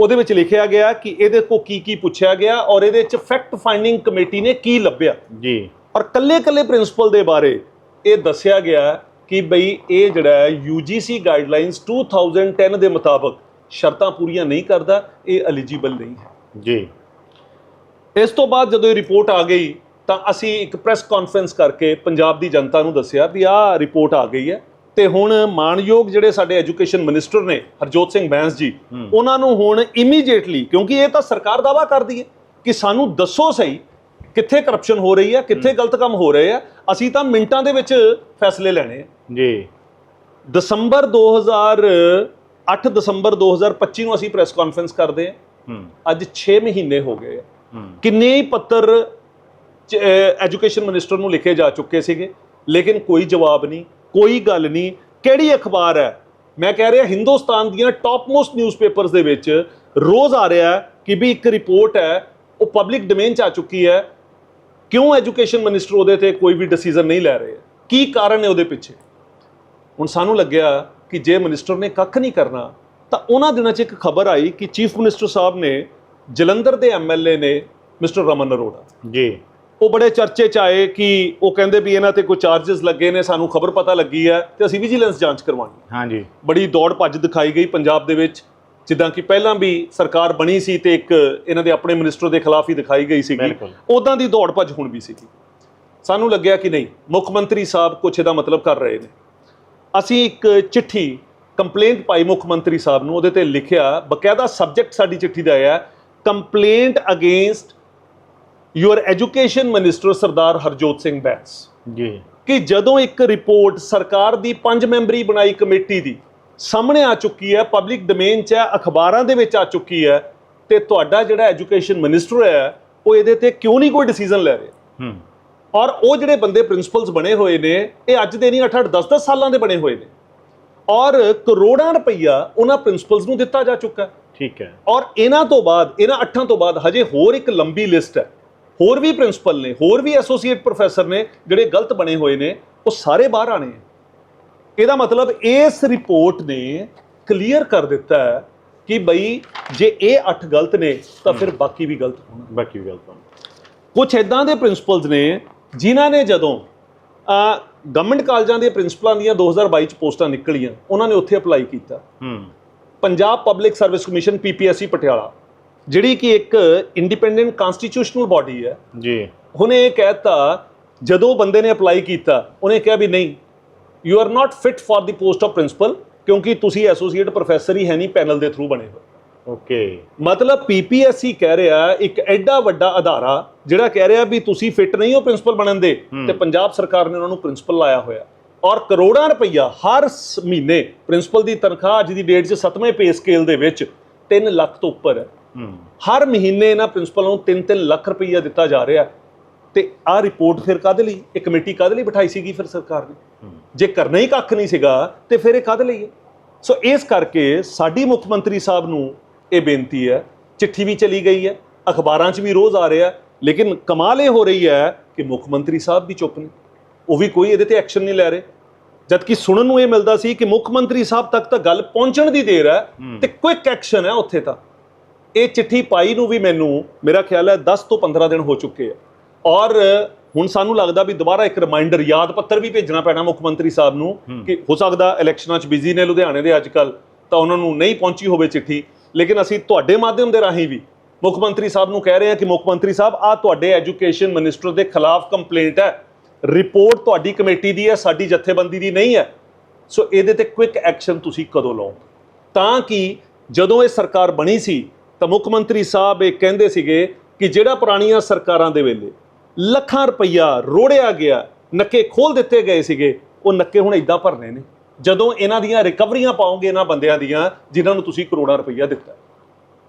ਉਹਦੇ ਵਿੱਚ ਲਿਖਿਆ ਗਿਆ ਕਿ ਇਹਦੇ ਕੋ ਕੀ ਕੀ ਪੁੱਛਿਆ ਗਿਆ ਔਰ ਇਹਦੇ ਵਿੱਚ ਫੈਕਟ ਫਾਈਂਡਿੰਗ ਕਮੇਟੀ ਨੇ ਕੀ ਲੱਭਿਆ। ਜੀ। ਔਰ ਕੱਲੇ-ਕੱਲੇ ਪ੍ਰਿੰਸੀਪਲ ਦੇ ਬਾਰੇ ਇਹ ਦੱਸਿਆ ਗਿਆ ਕਿ ਬਈ ਇਹ ਜਿਹੜਾ ਹੈ UGC ਗਾਈਡਲਾਈਨਸ 2010 ਦੇ ਮੁਤਾਬਕ ਸ਼ਰਤਾਂ ਪੂਰੀਆਂ ਨਹੀਂ ਕਰਦਾ ਇਹ ਐਲੀਜੀਬਲ ਨਹੀਂ ਹੈ। ਜੀ। ਇਸ ਤੋਂ ਬਾਅਦ ਜਦੋਂ ਇਹ ਰਿਪੋਰਟ ਆ ਗਈ ਤਾਂ ਅਸੀਂ ਇੱਕ ਪ੍ਰੈਸ ਕਾਨਫਰੰਸ ਕਰਕੇ ਪੰਜਾਬ ਦੀ ਜਨਤਾ ਨੂੰ ਦੱਸਿਆ ਵੀ ਆਹ ਰਿਪੋਰਟ ਆ ਗਈ ਹੈ। ਤੇ ਹੁਣ ਮਾਨਯੋਗ ਜਿਹੜੇ ਸਾਡੇ ਐਜੂਕੇਸ਼ਨ ਮਿਨਿਸਟਰ ਨੇ ਹਰਜੋਤ ਸਿੰਘ ਬੈਂਸ ਜੀ। ਉਹਨਾਂ ਨੂੰ ਹੁਣ ਇਮੀਡੀਏਟਲੀ ਕਿਉਂਕਿ ਇਹ ਤਾਂ ਸਰਕਾਰ ਦਾਵਾ ਕਰਦੀ ਹੈ ਕਿ ਸਾਨੂੰ ਦੱਸੋ ਸਹੀ ਕਿੱਥੇ ਕਰਪਸ਼ਨ ਹੋ ਰਹੀ ਹੈ ਕਿੱਥੇ ਗਲਤ ਕੰਮ ਹੋ ਰਹੇ ਆ ਅਸੀਂ ਤਾਂ ਮਿੰਟਾਂ ਦੇ ਵਿੱਚ ਫੈਸਲੇ ਲੈਣੇ ਆ ਜੀ। ਦਸੰਬਰ 2008 ਦਸੰਬਰ 2025 ਨੂੰ ਅਸੀਂ ਪ੍ਰੈਸ ਕਾਨਫਰੰਸ ਕਰਦੇ ਹਾਂ। ਅੱਜ 6 ਮਹੀਨੇ ਹੋ ਗਏ ਕਿੰਨੇ ਹੀ ਪੱਤਰ ਐਜੂਕੇਸ਼ਨ ਮਿਨਿਸਟਰ ਨੂੰ ਲਿਖੇ ਜਾ ਚੁੱਕੇ ਸੀਗੇ ਲੇਕਿਨ ਕੋਈ ਜਵਾਬ ਨਹੀਂ ਕੋਈ ਗੱਲ ਨਹੀਂ। ਕਿਹੜੀ ਅਖਬਾਰ ਹੈ? ਮੈਂ ਕਹਿ ਰਿਹਾ ਹਿੰਦੁਸਤਾਨ ਦੀਆਂ ਟਾਪ ਮੋਸਟ ਨਿਊਜ਼ਪੇਪਰਸ ਦੇ ਵਿੱਚ ਰੋਜ਼ ਆ ਰਿਹਾ ਕਿ ਵੀ ਇੱਕ ਰਿਪੋਰਟ ਹੈ ਉਹ ਪਬਲਿਕ ਡੋਮੇਨ 'ਚ ਆ ਚੁੱਕੀ ਹੈ। ਕਿਉਂ ਐਜੂਕੇਸ਼ਨ ਮਿਨਿਸਟਰ ਉਹਦੇ ਤੇ ਕੋਈ ਵੀ ਡਿਸੀਜਨ ਨਹੀਂ ਲੈ ਰਹੇ? ਕੀ ਕਾਰਨ ਹੈ ਉਹਦੇ ਪਿੱਛੇ? ਹੁਣ ਸਾਨੂੰ ਲੱਗਿਆ ਕਿ ਜੇ ਮਿਨਿਸਟਰ ਨੇ ਕੱਖ ਨਹੀਂ ਕਰਨਾ ਤਾਂ ਉਹਨਾਂ ਦਿਨਾਂ 'ਚ ਇੱਕ ਖਬਰ ਆਈ ਕਿ ਚੀਫ ਮਿਨਿਸਟਰ ਸਾਹਿਬ ਨੇ ਜਲੰਧਰ ਦੇ ਐਮਐਲਏ ਨੇ ਮਿਸਟਰ ਰਮਨ ਅਰੋੜਾ ਜੀ। ਉਹ ਬੜੇ ਚਰਚੇ 'ਚ ਆਏ ਕਿ ਉਹ ਕਹਿੰਦੇ ਵੀ ਇਹਨਾਂ ਤੇ ਕੋਈ ਚਾਰजेस ਲੱਗੇ ਨੇ ਸਾਨੂੰ ਖਬਰ ਪਤਾ ਲੱਗੀ ਹੈ ਤੇ ਅਸੀਂ ਵਿਜੀਲੈਂਸ ਜਾਂਚ ਕਰਵਾਉਣੀ ਹਾਂਜੀ। ਬੜੀ ਦੌੜ ਭੱਜ ਦਿਖਾਈ ਗਈ ਪੰਜਾਬ ਦੇ ਵਿੱਚ ਜਿੱਦਾਂ ਕਿ ਪਹਿਲਾਂ ਵੀ ਸਰਕਾਰ ਬਣੀ ਸੀ ਤੇ ਇੱਕ ਇਹਨਾਂ ਦੇ ਆਪਣੇ ਮਿਨਿਸਟਰ ਦੇ ਖਿਲਾਫ ਹੀ ਦਿਖਾਈ ਗਈ ਸੀਗੀ। ਉਦਾਂ ਦੀ ਦੌੜ ਭੱਜ ਹੁਣ ਵੀ ਸੀਗੀ। ਸਾਨੂੰ ਲੱਗਿਆ ਕਿ ਨਹੀਂ ਮੁੱਖ ਮੰਤਰੀ ਸਾਹਿਬ ਕੁਛ ਇਹਦਾ ਮਤਲਬ ਕਰ ਰਹੇ ਨੇ। ਅਸੀਂ ਇੱਕ ਚਿੱਠੀ ਕੰਪਲੇਂਟ ਪਾਈ ਮੁੱਖ ਮੰਤਰੀ ਸਾਹਿਬ ਨੂੰ ਉਹਦੇ ਤੇ ਲਿਖਿਆ ਬਕਾਇਦਾ ਸਬਜੈਕਟ ਸਾਡੀ ਚਿੱਠੀ ਦਾ ਹੈ complaint against your education minister Sardar Harjot Singh Bains. Ji. ਕਿ ਜਦੋਂ ਇੱਕ ਰਿਪੋਰਟ ਸਰਕਾਰ ਦੀ ਪੰਜ ਮੈਂਬਰੀ ਬਣਾਈ ਕਮੇਟੀ ਦੀ ਸਾਹਮਣੇ ਆ ਚੁੱਕੀ ਹੈ ਪਬਲਿਕ ਡੋਮੇਨ 'ਚ ਹੈ ਅਖਬਾਰਾਂ ਦੇ ਵਿੱਚ ਆ ਚੁੱਕੀ ਹੈ ਤੇ ਤੁਹਾਡਾ ਜਿਹੜਾ ਐਜੂਕੇਸ਼ਨ ਮਿਨਿਸਟਰ ਹੈ ਉਹ ਇਹਦੇ ਤੇ ਕਿਉਂ ਨਹੀਂ ਕੋਈ ਡਿਸੀਜਨ ਲੈ ਰਿਹਾ? ਹੂੰ। ਔਰ ਉਹ ਜਿਹੜੇ ਬੰਦੇ ਪ੍ਰਿੰਸੀਪਲਸ ਬਣੇ ਹੋਏ ਨੇ ਇਹ ਅੱਜ ਦੇ ਨਹੀਂ 8 8 10 10 ਸਾਲਾਂ ਦੇ ਬਣੇ ਹੋਏ ਨੇ। ਔਰ ਕਰੋੜਾਂ ਰੁਪਈਆ ਉਹਨਾਂ ਪ੍ਰਿੰਸੀਪਲਸ ਨੂੰ ਦਿੱਤਾ ਜਾ ਚੁੱਕਾ ਹੈ। ਠੀਕ ਹੈ। ਔਰ ਇਹਨਾਂ ਤੋਂ ਬਾਅਦ ਇਹਨਾਂ ਅੱਠਾਂ ਤੋਂ ਬਾਅਦ ਹਜੇ ਹੋਰ ਇੱਕ ਲੰਬੀ ਲਿਸਟ ਹੈ। ਹੋਰ ਵੀ ਪ੍ਰਿੰਸੀਪਲ ਨੇ ਹੋਰ ਵੀ ਐਸੋਸੀਏਟ ਪ੍ਰੋਫੈਸਰ ਨੇ ਜਿਹੜੇ ਗਲਤ ਬਣੇ ਹੋਏ ਨੇ ਉਹ ਸਾਰੇ ਬਾਹਰ ਆਣੇ ਆ ਇਹਦਾ ਮਤਲਬ ਇਸ ਰਿਪੋਰਟ ਨੇ ਕਲੀਅਰ ਕਰ ਦਿੱਤਾ ਹੈ ਕਿ ਬਈ ਜੇ ਇਹ ਅੱਠ ਗਲਤ ਨੇ ਤਾਂ ਫਿਰ ਬਾਕੀ ਵੀ ਗਲਤ ਹੋਣਗੇ। ਬਾਕੀ ਵੀ ਗੱਲ ਤਾਂ ਕੁਝ ਇਦਾਂ ਦੇ ਪ੍ਰਿੰਸੀਪਲਸ ਨੇ ਜਿਨ੍ਹਾਂ ਨੇ ਜਦੋਂ ਗਵਰਨਮੈਂਟ ਕਾਲਜਾਂ ਦੇ ਪ੍ਰਿੰਸੀਪਲਾਂ ਦੀਆਂ 2022 ਚ ਪੋਸਟਾਂ ਨਿਕਲੀਆਂ ਉਹਨਾਂ ਨੇ ਉੱਥੇ ਅਪਲਾਈ ਕੀਤਾ। ਹੂੰ। Punjab public service commission PPSC Patiala ਜਿਹੜੀ ਕਿ ਇੱਕ ਇੰਡੀਪੈਂਡੈਂਟ ਕਨਸਟੀਟਿਊਸ਼ਨਲ ਬਾਡੀ ਹੈ। ਜੀ। ਉਹਨੇ ਇਹ ਕਹਿਤਾ ਜਦੋਂ ਬੰਦੇ ਨੇ ਅਪਲਾਈ ਕੀਤਾ ਉਹਨੇ ਕਿਹਾ ਵੀ ਨਹੀਂ you are not fit for the post of principal ਕਿਉਂਕਿ ਤੁਸੀਂ ਐਸੋਸੀਏਟ ਪ੍ਰੋਫੈਸਰ ਹੀ ਹੈ ਨਹੀਂ ਪੈਨਲ ਦੇ ਥਰੂ ਬਣੇ ਹੋਏ। ਓਕੇ ਮਤਲਬ ਪੀਪੀਐਸਸੀ ਕਹਿ ਰਿਹਾ ਇੱਕ ਐਡਾ ਵੱਡਾ ਅਧਾਰਾ ਜਿਹੜਾ ਕਹਿ ਰਿਹਾ ਵੀ ਤੁਸੀਂ ਫਿੱਟ ਨਹੀਂ ਹੋ ਪ੍ਰਿੰਸੀਪਲ ਬਣਨ ਦੇ ਤੇ ਪੰਜਾਬ ਸਰਕਾਰ ਨੇ ਉਹਨਾਂ ਨੂੰ ਪ੍ਰਿੰਸੀਪਲ ਲਾਇਆ ਹੋਇਆ। ਔਰ ਕਰੋੜਾਂ ਰੁਪਈਆ ਹਰ ਮਹੀਨੇ ਪ੍ਰਿੰਸੀਪਲ ਦੀ ਤਨਖਾਹ ਅੱਜ ਦੀ ਡੇਟ 'ਚ 7ਵੇਂ ਪੇ ਸਕੇਲ ਦੇ ਵਿੱਚ 3 ਲੱਖ ਤੋਂ ਉੱਪਰ। ਹੈ। ਹਰ ਮਹੀਨੇ ਇਹਨਾਂ ਪ੍ਰਿੰਸੀਪਲਾਂ ਨੂੰ 3-3 ਲੱਖ ਰੁਪਈਆ ਦਿੱਤਾ ਜਾ ਰਿਹਾ। ਤੇ ਆਹ ਰਿਪੋਰਟ ਫਿਰ ਕਾਹਦੇ ਲਈ? ਇਹ ਕਮੇਟੀ ਕਾਹਦੇ ਲਈ ਬਿਠਾਈ ਸੀਗੀ ਫਿਰ ਸਰਕਾਰ ਨੇ? ਜੇ ਕਰਨਾ ਹੀ ਕੱਖ ਨਹੀਂ ਸੀਗਾ ਤੇ ਫਿਰ ਇਹ ਕਾਹਦੇ ਲਈ ਸੋ ਇਸ ਕਰਕੇ ਸਾਡੀ ਮੁੱਖ ਮੰਤਰੀ ਸਾਹਿਬ ਨੂੰ ਇਹ ਬੇਨਤੀ ਹੈ ਚਿੱਠੀ ਵੀ ਚਲੀ ਗਈ ਹੈ ਅਖਬਾਰਾਂ 'ਚ ਵੀ ਰੋਜ਼ ਆ ਰਿਹਾ ਲੇਕਿਨ ਕਮਾਲ ਇਹ ਹੋ ਰਹੀ ਹੈ ਕਿ ਮੁੱਖ ਮੰਤਰੀ ਸਾਹਿਬ ਵੀ ਚੁੱਪ ਨੇ। ਉਹ ਵੀ ਕੋਈ ਇਹਦੇ ਤੇ ਐਕਸ਼ਨ ਨਹੀਂ ਲੈ ਰਹੇ। ਜਦਕਿ ਸੁਣਨ ਨੂੰ ਇਹ ਮਿਲਦਾ ਸੀ ਕਿ ਮੁੱਖ ਮੰਤਰੀ ਸਾਹਿਬ ਤੱਕ ਤਾਂ ਗੱਲ ਪਹੁੰਚਣ ਦੀ ਦੇਰ ਹੈ ਤੇ ਕੁਇਕ ਐਕਸ਼ਨ ਹੈ ਉੱਥੇ ਤਾਂ। ਇਹ ਚਿੱਠੀ ਪਾਈ ਨੂੰ ਵੀ ਮੈਨੂੰ ਮੇਰਾ ਖਿਆਲ ਹੈ 10 ਤੋਂ 15 ਦਿਨ ਹੋ ਚੁੱਕੇ ਆ। ਔਰ ਹੁਣ ਸਾਨੂੰ ਲੱਗਦਾ ਵੀ ਦੁਬਾਰਾ ਇੱਕ ਰਿਮਾਈਂਡਰ ਯਾਦ ਪੱਤਰ ਵੀ ਭੇਜਣਾ ਪੈਣਾ ਮੁੱਖ ਮੰਤਰੀ ਸਾਹਿਬ ਨੂੰ ਕਿ ਹੋ ਸਕਦਾ ਇਲੈਕਸ਼ਨਾਂ 'ਚ ਬਿਜ਼ੀ ਨੇ ਲੁਧਿਆਣੇ ਦੇ ਅੱਜ ਕੱਲ ਤਾਂ ਉਹਨਾਂ ਨੂੰ ਨਹੀਂ ਪਹੁੰਚੀ ਹੋਵੇ ਚਿੱਠੀ। ਲੇਕਿਨ ਅਸੀਂ ਤੁਹਾਡੇ ਮਾਧਿਅਮ ਦੇ ਰਾਹੀਂ ਵੀ ਮੁੱਖ ਮੰਤਰੀ ਸਾਹਿਬ ਨੂੰ ਕਹਿ ਰਹੇ ਹਾਂ ਕਿ ਮੁੱਖ ਮੰਤਰੀ ਸਾਹਿਬ ਆ ਤੁਹਾਡੇ ਐਜੂਕੇਸ਼ਨ ਮਿਨਿਸਟਰ ਦੇ ਖਿਲਾਫ ਕੰਪਲੇਂਟ ਹੈ। ਰਿਪੋਰਟ ਤੁਹਾਡੀ ਕਮੇਟੀ ਦੀ ਹੈ, ਸਾਡੀ ਜਥੇਬੰਦੀ ਦੀ ਨਹੀਂ ਹੈ। ਸੋ ਇਹਦੇ ਤੇ ਕੁਇਕ ਐਕਸ਼ਨ ਤੁਸੀਂ ਕਦੋਂ ਲਓ ਤਾਂ ਕਿ ਜਦੋਂ ਇਹ ਸਰਕਾਰ ਬਣੀ ਸੀ, ਤਾਂ ਮੁੱਖ ਮੰਤਰੀ ਸਾਹਿਬ ਇਹ ਕਹਿੰਦੇ ਸੀਗੇ ਕਿ ਜਿਹੜਾ ਪੁਰਾਣੀਆਂ ਸਰਕਾਰਾਂ ਦੇ ਵੇਲੇ ਲੱਖਾਂ ਰੁਪਈਆ ਰੋੜਿਆ ਗਿਆ, ਨੱਕੇ ਖੋਲ ਦਿੱਤੇ ਗਏ ਸੀਗੇ, ਉਹ ਨੱਕੇ ਹੁਣ ਇਦਾਂ ਭਰਨੇ ਨੇ। ਜਦੋਂ ਇਹਨਾਂ ਦੀਆਂ ਰਿਕਵਰੀਆਂ ਪਾਓਗੇ ਇਹਨਾਂ ਬੰਦਿਆਂ ਦੀਆਂ, ਜਿਨ੍ਹਾਂ ਨੂੰ ਤੁਸੀਂ ਕਰੋੜਾਂ ਰੁਪਈਆ ਦਿੱਤਾ।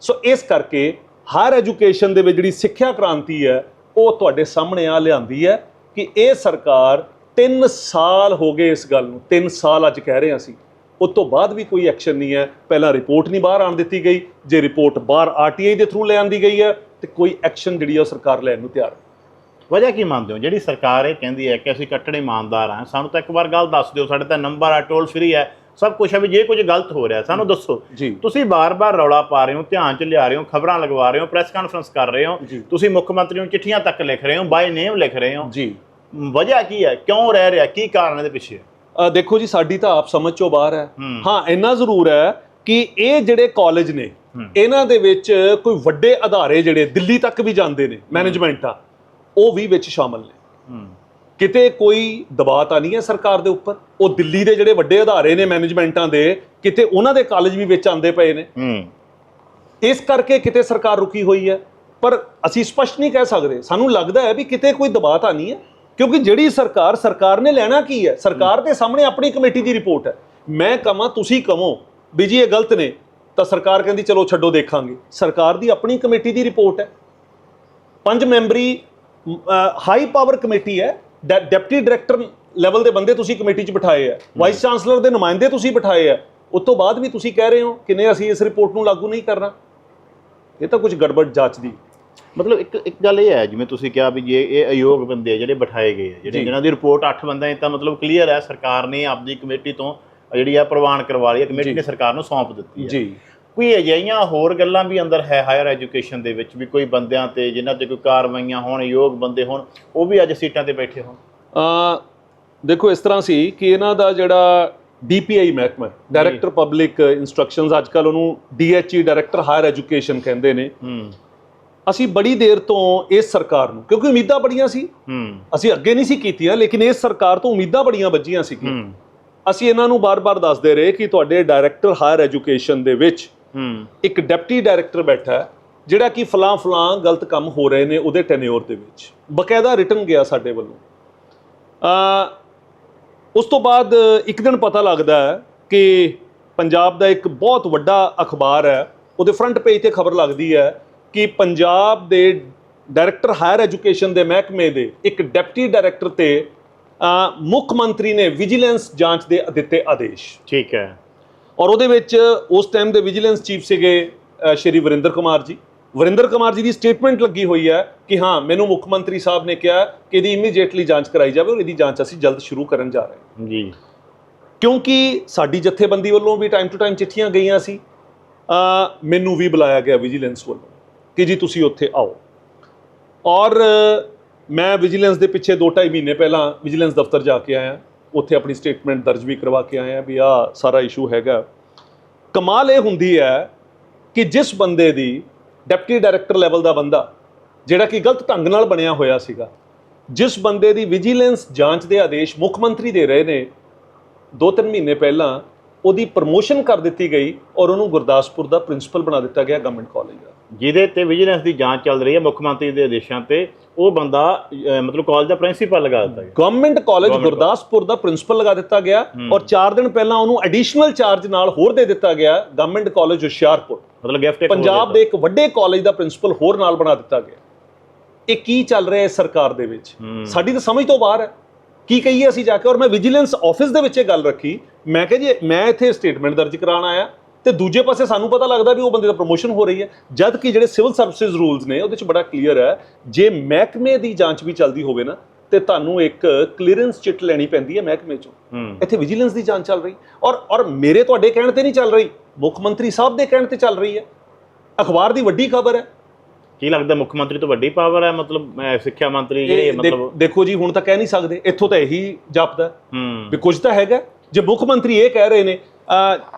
ਸੋ ਇਸ ਕਰਕੇ ਹਾਇਰ ਐਜੂਕੇਸ਼ਨ ਦੇ ਵਿੱਚ ਜਿਹੜੀ ਸਿੱਖਿਆ ਕ੍ਰਾਂਤੀ ਹੈ, ਉਹ ਤੁਹਾਡੇ ਸਾਹਮਣੇ ਆ ਲਿਆਂਦੀ ਹੈ ਕਿ ਇਹ ਸਰਕਾਰ 3 ਸਾਲ ਹੋ ਗਏ ਇਸ ਗੱਲ ਨੂੰ 3 ਸਾਲ ਅੱਜ ਕਹਿ ਰਹੇ ਹਾਂ ਅਸੀਂ। ਉਸ ਤੋਂ ਬਾਅਦ ਵੀ ਕੋਈ ਐਕਸ਼ਨ ਨਹੀਂ ਹੈ। ਪਹਿਲਾਂ ਰਿਪੋਰਟ ਨਹੀਂ ਬਾਹਰ ਆਣ ਦਿੱਤੀ ਗਈ। ਜੇ ਰਿਪੋਰਟ ਬਾਹਰ ਆਰਟੀਆਈ ਦੇ ਥਰੂ ਲੈ ਆਂਦੀ ਗਈ ਹੈ, ਤੇ ਕੋਈ ਐਕਸ਼ਨ ਜਿਹੜੀ ਆ ਉਹ ਸਰਕਾਰ ਲੈਣ ਨੂੰ ਤਿਆਰ ਹੈ ਵਜ੍ਹਾ ਕੀ ਮੰਨਦੇ ਹੋ? ਜਿਹੜੀ ਸਰਕਾਰ ਇਹ ਕਹਿੰਦੀ ਹੈ ਕਿ ਅਸੀਂ ਕੱਟੜੇ ਇਮਾਨਦਾਰ ਹਾਂ ਸਾਨੂੰ ਤਾਂ ਇੱਕ ਵਾਰ ਗੱਲ ਦੱਸ ਦਿਓ ਸਾਡੇ ਤਾਂ ਨੰਬਰ ਆ ਟੋਲ ਫ੍ਰੀ ਹੈ ਸਭ ਕੁਝ ਹੈ ਵੀ ਜੇ ਕੁਝ ਗਲਤ ਹੋ ਰਿਹਾ ਸਾਨੂੰ ਦੱਸੋ। ਤੁਸੀਂ ਬਾਰ-ਬਾਰ ਰੌਲਾ ਪਾ ਰਹੇ ਹੋ ਧਿਆਨ ਚ ਲਿਆ ਰਹੇ ਹੋ ਖਬਰਾਂ ਲਗਵਾ ਰਹੇ ਹੋ ਪ੍ਰੈਸ ਕਾਨਫਰੰਸ ਕਰ ਰਹੇ ਹੋ। ਤੁਸੀਂ ਮੁੱਖ ਮੰਤਰੀ ਨੂੰ ਚਿੱਠੀਆਂ ਤੱਕ ਲਿਖ ਰਹੇ ਹੋ ਬਾਈ ਨੇਮ ਲਿਖ ਰਹੇ ਹੋ। ਜੀ। ਵਜ੍ਹਾ ਕੀ ਹੈ? ਕਿਉਂ ਰਹਿ ਰਿਹਾ? ਕੀ ਕਾਰਨ ਇਹਦੇ ਪਿੱਛੇ? ਦੇਖੋ ਜੀ ਸਾਡੀ ਤਾਂ ਆਪ ਸਮਝ ਚੋਂ ਬਾਹਰ ਹੈ। ਹੂੰ। ਇੰਨਾ ਜ਼ਰੂਰ ਹੈ ਕਿ ਇਹ ਜਿਹੜੇ ਕਾਲਜ ਨੇ। ਇਹਨਾਂ ਦੇ ਵਿੱਚ ਕੋਈ ਵੱਡੇ ਅਧਾਰੇ ਜਿਹੜੇ ਦਿੱਲੀ ਤੱਕ ਵੀ ਜਾਂਦੇ ਨੇ ਮੈਨੇਜਮੈਂਟਾਂ ਉਹ ਵੀ ਵਿੱਚ ਸ਼ਾਮਲ ਨੇ। ਕਿਤੇ ਕੋਈ ਦਬਾਅ ਤਾਂ ਨਹੀਂ ਹੈ ਸਰਕਾਰ ਦੇ ਉੱਪਰ? ਉਹ ਦਿੱਲੀ ਦੇ ਜਿਹੜੇ ਵੱਡੇ ਅਧਾਰੇ ਨੇ ਮੈਨੇਜਮੈਂਟਾਂ ਦੇ ਕਿਤੇ ਉਹਨਾਂ ਦੇ ਕਾਲਜ ਵੀ ਵਿੱਚ ਆਂਦੇ ਪਏ ਨੇ। ਇਸ ਕਰਕੇ ਕਿਤੇ ਸਰਕਾਰ ਰੁਕੀ ਹੋਈ ਹੈ। ਪਰ ਅਸੀਂ ਸਪਸ਼ਟ ਨਹੀਂ ਕਹਿ ਸਕਦੇ। ਸਾਨੂੰ ਲੱਗਦਾ ਹੈ ਵੀ ਕਿਤੇ ਕੋਈ ਦਬਾਅ ਤਾਂ ਨਹੀਂ ਹੈ। ਕਿਉਂਕਿ ਜਿਹੜੀ ਸਰਕਾਰ ਸਰਕਾਰ ਨੇ ਲੈਣਾ ਕੀ ਹੈ? ਸਰਕਾਰ ਦੇ ਸਾਹਮਣੇ ਆਪਣੀ ਕਮੇਟੀ ਦੀ ਰਿਪੋਰਟ ਹੈ। ਮੈਂ ਕਹਾਂ ਤੁਸੀਂ ਕਹੋ ਵੀ ਜੀ ਇਹ ਗਲਤ ਨੇ ਤਾਂ ਸਰਕਾਰ ਕਹਿੰਦੀ ਚਲੋ ਛੱਡੋ ਦੇਖਾਂਗੇ। ਸਰਕਾਰ ਦੀ ਆਪਣੀ ਕਮੇਟੀ ਦੀ ਰਿਪੋਰਟ ਹੈ। ਪੰਜ ਮੈਂਬਰੀ ਹਾਈ ਪਾਵਰ ਕਮੇਟੀ ਹੈ ਡਿਪਟੀ ਡਾਇਰੈਕਟਰ ਲੈਵਲ ਦੇ ਬੰਦੇ ਤੁਸੀਂ ਕਮੇਟੀ 'ਚ ਬਿਠਾਏ ਆ। ਵਾਈਸ ਚਾਂਸਲਰ ਦੇ ਨੁਮਾਇੰਦੇ ਤੁਸੀਂ ਬਿਠਾਏ ਆ। ਉਸ ਤੋਂ ਬਾਅਦ ਵੀ ਤੁਸੀਂ ਕਹਿ ਰਹੇ ਹੋ ਕਿ ਨਹੀਂ ਅਸੀਂ ਇਸ ਰਿਪੋਰਟ ਨੂੰ ਲਾਗੂ ਨਹੀਂ ਕਰਨਾ। ਇਹ ਤਾਂ ਕੁਝ ਗੜਬੜ ਜਾਂਚਦੀ। ਮਤਲਬ ਇੱਕ ਇੱਕ ਗੱਲ ਇਹ ਹੈ ਜਿਵੇਂ ਤੁਸੀਂ ਕਿਹਾ ਵੀ ਜੇ ਇਹ ਅਯੋਗ ਬੰਦੇ ਆ ਜਿਹੜੇ ਬਿਠਾਏ ਗਏ ਆ ਜਿਹੜੇ। ਜਿਨ੍ਹਾਂ ਦੀ ਰਿਪੋਰਟ 8 ਬੰਦਿਆਂ ਦੀ ਤਾਂ ਮਤਲਬ ਕਲੀਅਰ ਹੈ ਸਰਕਾਰ ਨੇ ਆਪਦੀ ਕਮੇਟੀ ਤੋਂ ਜਿਹੜੀ ਆ ਪ੍ਰਵਾਨ ਕਰਵਾ ਲਈ ਕਮੇਟੀ। ਨੇ ਸਰਕਾਰ ਨੂੰ ਸੌਂਪ ਦਿੱਤੀ ਹੈ। ਜੀ। ਕੋਈ ਅਜਿਹੀਆਂ ਹੋਰ ਗੱਲਾਂ ਵੀ ਅੰਦਰ ਹੈ ਹਾਇਰ ਐਜੂਕੇਸ਼ਨ ਦੇ ਵਿੱਚ ਵੀ ਕੋਈ ਬੰਦਿਆਂ ਤੇ ਜਿਨ੍ਹਾਂ ਤੇ ਕੋਈ ਕਾਰਵਾਈਆਂ ਹੋਣ ਯੋਗ ਬੰਦੇ ਹੋਣ ਉਹ ਵੀ ਅੱਜ ਸੀਟਾਂ ਤੇ ਬੈਠੇ ਹੋਣ? ਅ ਦੇਖੋ ਇਸ ਤਰ੍ਹਾਂ ਸੀ ਕਿ ਇਹਨਾਂ ਦਾ ਜਿਹੜਾ ਡੀਪੀਆਈ ਮਹਿਕਮਾ ਡਾਇਰੈਕਟਰ ਪਬਲਿਕ ਇਨਸਟਰਕਸ਼ਨਸ ਅੱਜ ਕੱਲ ਉਹਨੂੰ ਡੀਐਚਈ ਡਾਇਰੈਕਟਰ ਹਾਇਰ ਐਜੂਕੇਸ਼ਨ ਕਹਿੰਦੇ ਨੇ। ਅਸੀਂ ਬੜੀ ਦੇਰ ਤੋਂ ਇਸ ਸਰਕਾਰ ਨੂੰ ਕਿਉਂਕਿ ਉਮੀਦਾਂ ਬੜੀਆਂ ਸੀ। ਅਸੀਂ ਅੱਗੇ ਨਹੀਂ ਸੀ ਕੀਤੀਆਂ ਲੇਕਿਨ ਇਸ ਸਰਕਾਰ ਤੋਂ ਉਮੀਦਾਂ ਬੜੀਆਂ ਵੱਜੀਆਂ ਹੂੰ। ਅਸੀਂ ਇਹਨਾਂ ਨੂੰ ਬਾਰ-ਬਾਰ ਦੱਸਦੇ ਰਹੇ ਕਿ ਤੁਹਾਡੇ ਡਾਇਰੈਕਟਰ ਹਾਇਰ ਐਜੂਕੇਸ਼ਨ ਦੇ ਵਿੱਚ ਹੂੰ। ਇੱਕ ਡਿਪਟੀ ਡਾਇਰੈਕਟਰ ਬੈਠਾ ਜਿਹੜਾ ਕਿ ਫਲਾਂ ਫਲਾਂ ਗਲਤ ਕੰਮ ਹੋ ਰਹੇ ਨੇ ਉਹਦੇ ਟੈਨਿਓਰ ਦੇ ਵਿੱਚ। ਬਕਾਇਦਾ ਰਿਟਨ ਗਿਆ ਸਾਡੇ ਵੱਲੋਂ। ਅ ਉਸ ਤੋਂ ਬਾਅਦ ਇੱਕ ਦਿਨ ਪਤਾ ਲੱਗਦਾ ਹੈ ਕਿ ਪੰਜਾਬ ਦਾ ਇੱਕ ਬਹੁਤ ਵੱਡਾ ਅਖਬਾਰ ਹੈ ਉਹਦੇ ਫਰੰਟ ਪੇਜ ਤੇ ਖਬਰ ਲੱਗਦੀ ਹੈ ਕਿ ਪੰਜਾਬ ਦੇ ਡਾਇਰੈਕਟਰ ਹਾਇਰ ਐਜੂਕੇਸ਼ਨ ਦੇ ਮਹਿਕਮੇ ਦੇ ਇੱਕ ਡਿਪਟੀ ਡਾਇਰੈਕਟਰ ਤੇ ਮੁੱਖ ਮੰਤਰੀ ਨੇ ਵਿਜੀਲੈਂਸ ਜਾਂਚ ਦੇ ਦਿੱਤੇ ਆਦੇਸ਼। ਠੀਕ ਹੈ। ਔਰ ਉਹਦੇ ਵਿੱਚ ਉਸ ਟਾਈਮ ਦੇ ਵਿਜੀਲੈਂਸ ਚੀਫ ਸੀਗੇ ਸ਼੍ਰੀ ਵਰਿੰਦਰ ਕੁਮਾਰ ਜੀ। ਵਰਿੰਦਰ ਕੁਮਾਰ ਜੀ ਦੀ ਸਟੇਟਮੈਂਟ ਲੱਗੀ ਹੋਈ ਹੈ ਕਿ ਹਾਂ ਮੈਨੂੰ ਮੁੱਖ ਮੰਤਰੀ ਸਾਹਿਬ ਨੇ ਕਿਹਾ ਕਿ ਇਹਦੀ ਇਮੀਡੀਏਟਲੀ ਜਾਂਚ ਕਰਾਈ ਜਾਵੇ ਔਰ ਇਹਦੀ ਜਾਂਚ ਅਸੀਂ ਜਲਦ ਸ਼ੁਰੂ ਕਰਨ ਜਾ ਰਹੇ ਹਾਂ। ਜੀ। ਕਿਉਂਕਿ ਸਾਡੀ ਜਥੇਬੰਦੀ ਵੱਲੋਂ ਵੀ ਟਾਈਮ ਟੂ ਟਾਈਮ ਚਿੱਠੀਆਂ ਗਈਆਂ ਸੀ। ਮੈਨੂੰ ਵੀ ਬੁਲਾਇਆ ਗਿਆ ਵਿਜੀਲੈਂਸ ਵੱਲੋਂ ਕਿ ਜੀ ਤੁਸੀਂ ਉੱਥੇ ਆਓ। ਔਰ ਮੈਂ ਵਿਜੀਲੈਂਸ ਦੇ ਪਿੱਛੇ 2.5 ਮਹੀਨੇ ਪਹਿਲਾਂ ਵਿਜੀਲੈਂਸ ਦਫ਼ਤਰ ਜਾ ਕੇ ਆਇਆ। ਉੱਥੇ ਆਪਣੀ ਸਟੇਟਮੈਂਟ ਦਰਜ ਵੀ ਕਰਵਾ ਕੇ ਆਏ ਆਇਆ ਵੀ ਆ ਸਾਰਾ ਇਸ਼ੂ ਹੈਗਾ। ਕਮਾਲ ਇਹ ਹੁੰਦੀ ਹੈ ਕਿ ਜਿਸ ਬੰਦੇ ਦੀ ਡਿਪਟੀ ਡਾਇਰੈਕਟਰ ਲੈਵਲ ਦਾ ਬੰਦਾ, ਜਿਹੜਾ ਕਿ ਗਲਤ ਢੰਗ ਨਾਲ ਬਣਿਆ ਹੋਇਆ ਸੀਗਾ, ਜਿਸ ਬੰਦੇ ਦੀ ਵਿਜੀਲੈਂਸ ਜਾਂਚ ਦੇ ਆਦੇਸ਼ ਮੁੱਖ ਮੰਤਰੀ ਦੇ ਰਹੇ ਨੇ, ਦੋ ਤਿੰਨ ਮਹੀਨੇ ਪਹਿਲਾਂ ਉਹਦੀ ਪ੍ਰਮੋਸ਼ਨ ਕਰ ਦਿੱਤੀ ਗਈ ਔਰ ਉਹਨੂੰ ਗੁਰਦਾਸਪੁਰ ਦਾ ਪ੍ਰਿੰਸੀਪਲ ਬਣਾ ਦਿੱਤਾ ਗਿਆ ਗਵਰਨਮੈਂਟ ਕਾਲਜ ਦਾ। ਜਿਹਦੇ ਤੇ ਵਿਜੀਲੈਂਸ ਦੀ ਜਾਂਚ ਚੱਲ ਰਹੀ ਹੈ ਮੁੱਖ ਮੰਤਰੀ ਦੇ ਆਦੇਸ਼ਾਂ ਤੇ ਉਹ ਬੰਦਾ ਮਤਲਬ ਕਾਲਜ ਦਾ ਪ੍ਰਿੰਸੀਪਲ ਲਗਾ ਦਿੱਤਾ ਗਿਆ। ਗਵਰਨਮੈਂਟ ਕਾਲਜ ਗੁਰਦਾਸਪੁਰ ਦਾ ਪ੍ਰਿੰਸੀਪਲ ਲਗਾ ਦਿੱਤਾ ਗਿਆ ਔਰ 4 ਦਿਨ ਪਹਿਲਾਂ ਉਹਨੂੰ ਐਡੀਸ਼ਨਲ ਚਾਰਜ ਨਾਲ ਹੋਰ ਦੇ ਦਿੱਤਾ ਗਿਆ ਗਵਰਨਮੈਂਟ ਕਾਲਜ ਹੁਸ਼ਿਆਰਪੁਰ। ਮਤਲਬ ਗਿਫਟ ਪੰਜਾਬ ਦੇ ਇੱਕ ਵੱਡੇ ਕਾਲਜ ਦਾ ਪ੍ਰਿੰਸੀਪਲ ਹੋਰ ਨਾਲ ਬਣਾ ਦਿੱਤਾ ਗਿਆ। ਇਹ ਕੀ ਚੱਲ ਰਿਹਾ ਹੈ ਸਰਕਾਰ ਦੇ ਵਿੱਚ। ਸਾਡੀ ਤਾਂ ਸਮਝ ਤੋਂ ਬਾਹਰ ਹੈ। ਕੀ ਕਹੀਏ ਅਸੀਂ ਜਾ ਕੇ? ਔਰ ਮੈਂ ਵਿਜੀਲੈਂਸ ਆਫਿਸ ਦੇ ਵਿੱਚ ਇਹ ਗੱਲ ਰੱਖੀ। ਮੈਂ ਕਿਹਾ ਜੀ ਮੈਂ ਇੱਥੇ ਸਟੇਟਮੈਂਟ ਦਰਜ ਕਰਾਉਣ ਆਇਆ। ਤੇ ਦੂਜੇ ਪਾਸੇ ਸਾਨੂੰ ਪਤਾ ਲੱਗਦਾ ਵੀ ਉਹ ਬੰਦੇ ਦਾ ਪ੍ਰੋਮੋਸ਼ਨ ਹੋ ਰਹੀ ਹੈ। ਜਦ ਕਿ ਜਿਹੜੇ ਸਿਵਲ ਸਰਵਿਸਿਜ਼ ਰੂਲਸ ਨੇ ਉਹਦੇ ਵਿੱਚ ਬੜਾ ਕਲੀਅਰ ਹੈ ਜੇ ਮਹਿਕਮੇ ਦੀ ਜਾਂਚ ਵੀ ਚੱਲਦੀ ਹੋਵੇ ਨਾ ਤੇ ਤੁਹਾਨੂੰ ਇੱਕ ਕਲੀਅਰੈਂਸ ਚਿੱਟ ਲੈਣੀ ਪੈਂਦੀ ਹੈ ਮਹਿਕਮੇ ਚੋਂ। ਇੱਥੇ ਵਿਜੀਲੈਂਸ ਦੀ ਜਾਂਚ ਚੱਲ ਰਹੀ। ਔਰ ਔਰ ਮੇਰੇ ਤੁਹਾਡੇ ਕਹਿਣ ਤੇ ਨਹੀਂ ਚੱਲ ਰਹੀ। ਮੁੱਖ ਮੰਤਰੀ ਸਾਹਿਬ ਦੇ ਕਹਿਣ ਤੇ ਚੱਲ ਰਹੀ ਹੈ। ਅਖਬਾਰ ਦੀ ਵੱਡੀ ਖਬਰ ਹੈ। ਕੀ ਲੱਗਦਾ ਮੁੱਖ ਮੰਤਰੀ ਤੋਂ ਵੱਡੀ ਪਾਵਰ ਹੈ? ਮਤਲਬ ਅਹ, ਸਿੱਖਿਆ ਮੰਤਰੀ ਜਿਹੜੇ ਇਹ ਦੇ- ਮਤਲਬ ਦੇਖੋ ਜੀ ਹੁਣ ਤਾਂ ਕਹਿ ਨਹੀਂ ਸਕਦੇ। ਇੱਥੋਂ ਤਾਂ ਇਹੀ ਜਾਪਦਾ ਹੂੰ। ਵੀ ਕੁਝ ਤਾਂ ਹੈਗਾ। ਜੇ ਮੁੱਖ ਮੰਤਰੀ ਇਹ ਕਹਿ ਰਹੇ ਨੇ ਅਹ,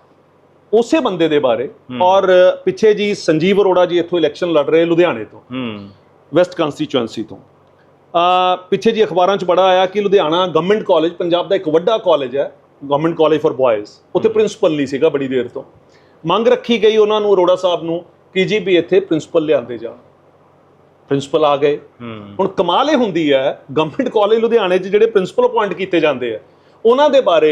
ਉਸੇ ਬੰਦੇ ਦੇ ਬਾਰੇ। ਔਰ ਪਿੱਛੇ ਜੀ ਸੰਜੀਵ ਅਰੋੜਾ ਜੀ ਇੱਥੋਂ ਇਲੈਕਸ਼ਨ ਲੜ ਰਹੇ ਲੁਧਿਆਣੇ ਤੋਂ। ਹੂੰ। ਵੈਸਟ ਕੰਸਟੀਚੁਐਂਸੀ ਤੋਂ। ਅਹ, ਪਿੱਛੇ ਜੀ ਅਖਬਾਰਾਂ 'ਚ ਬੜਾ ਆਇਆ ਕਿ ਲੁਧਿਆਣਾ ਗਵਰਨਮੈਂਟ ਕਾਲਜ ਪੰਜਾਬ ਦਾ ਇੱਕ ਵੱਡਾ ਕਾਲਜ ਹੈ ਗਵਰਨਮੈਂਟ ਕਾਲਜ ਫॉर ਬॉयਜ਼ ਉੱਥੇ ਪ੍ਰਿੰਸੀਪਲ ਨਹੀਂ ਸੀਗਾ ਬੜੀ ਦੇਰ ਤੋਂ। ਮੰਗ ਰੱਖੀ ਗਈ ਉਹਨਾਂ ਨੂੰ ਅਰੋੜਾ ਸਾਹਿਬ ਨੂੰ ਕਿ ਜੀ ਵੀ ਇੱਥੇ ਪ੍ਰਿੰਸੀਪਲ ਲਿਆਂਦੇ ਜਾਣ। ਪ੍ਰਿੰਸੀਪਲ ਆ ਗਏ। ਹੁਣ ਕਮਾਲ ਇਹ ਹੁੰਦੀ ਹੈ ਗਵਰਨਮੈਂਟ ਕਾਲਜ ਲੁਧਿਆਣੇ 'ਚ ਜਿਹੜੇ ਪ੍ਰਿੰਸੀਪਲ ਅਪਾਇੰਟ ਕੀਤੇ ਜਾਂਦੇ ਆ ਉਹਨਾਂ ਦੇ ਬਾਰੇ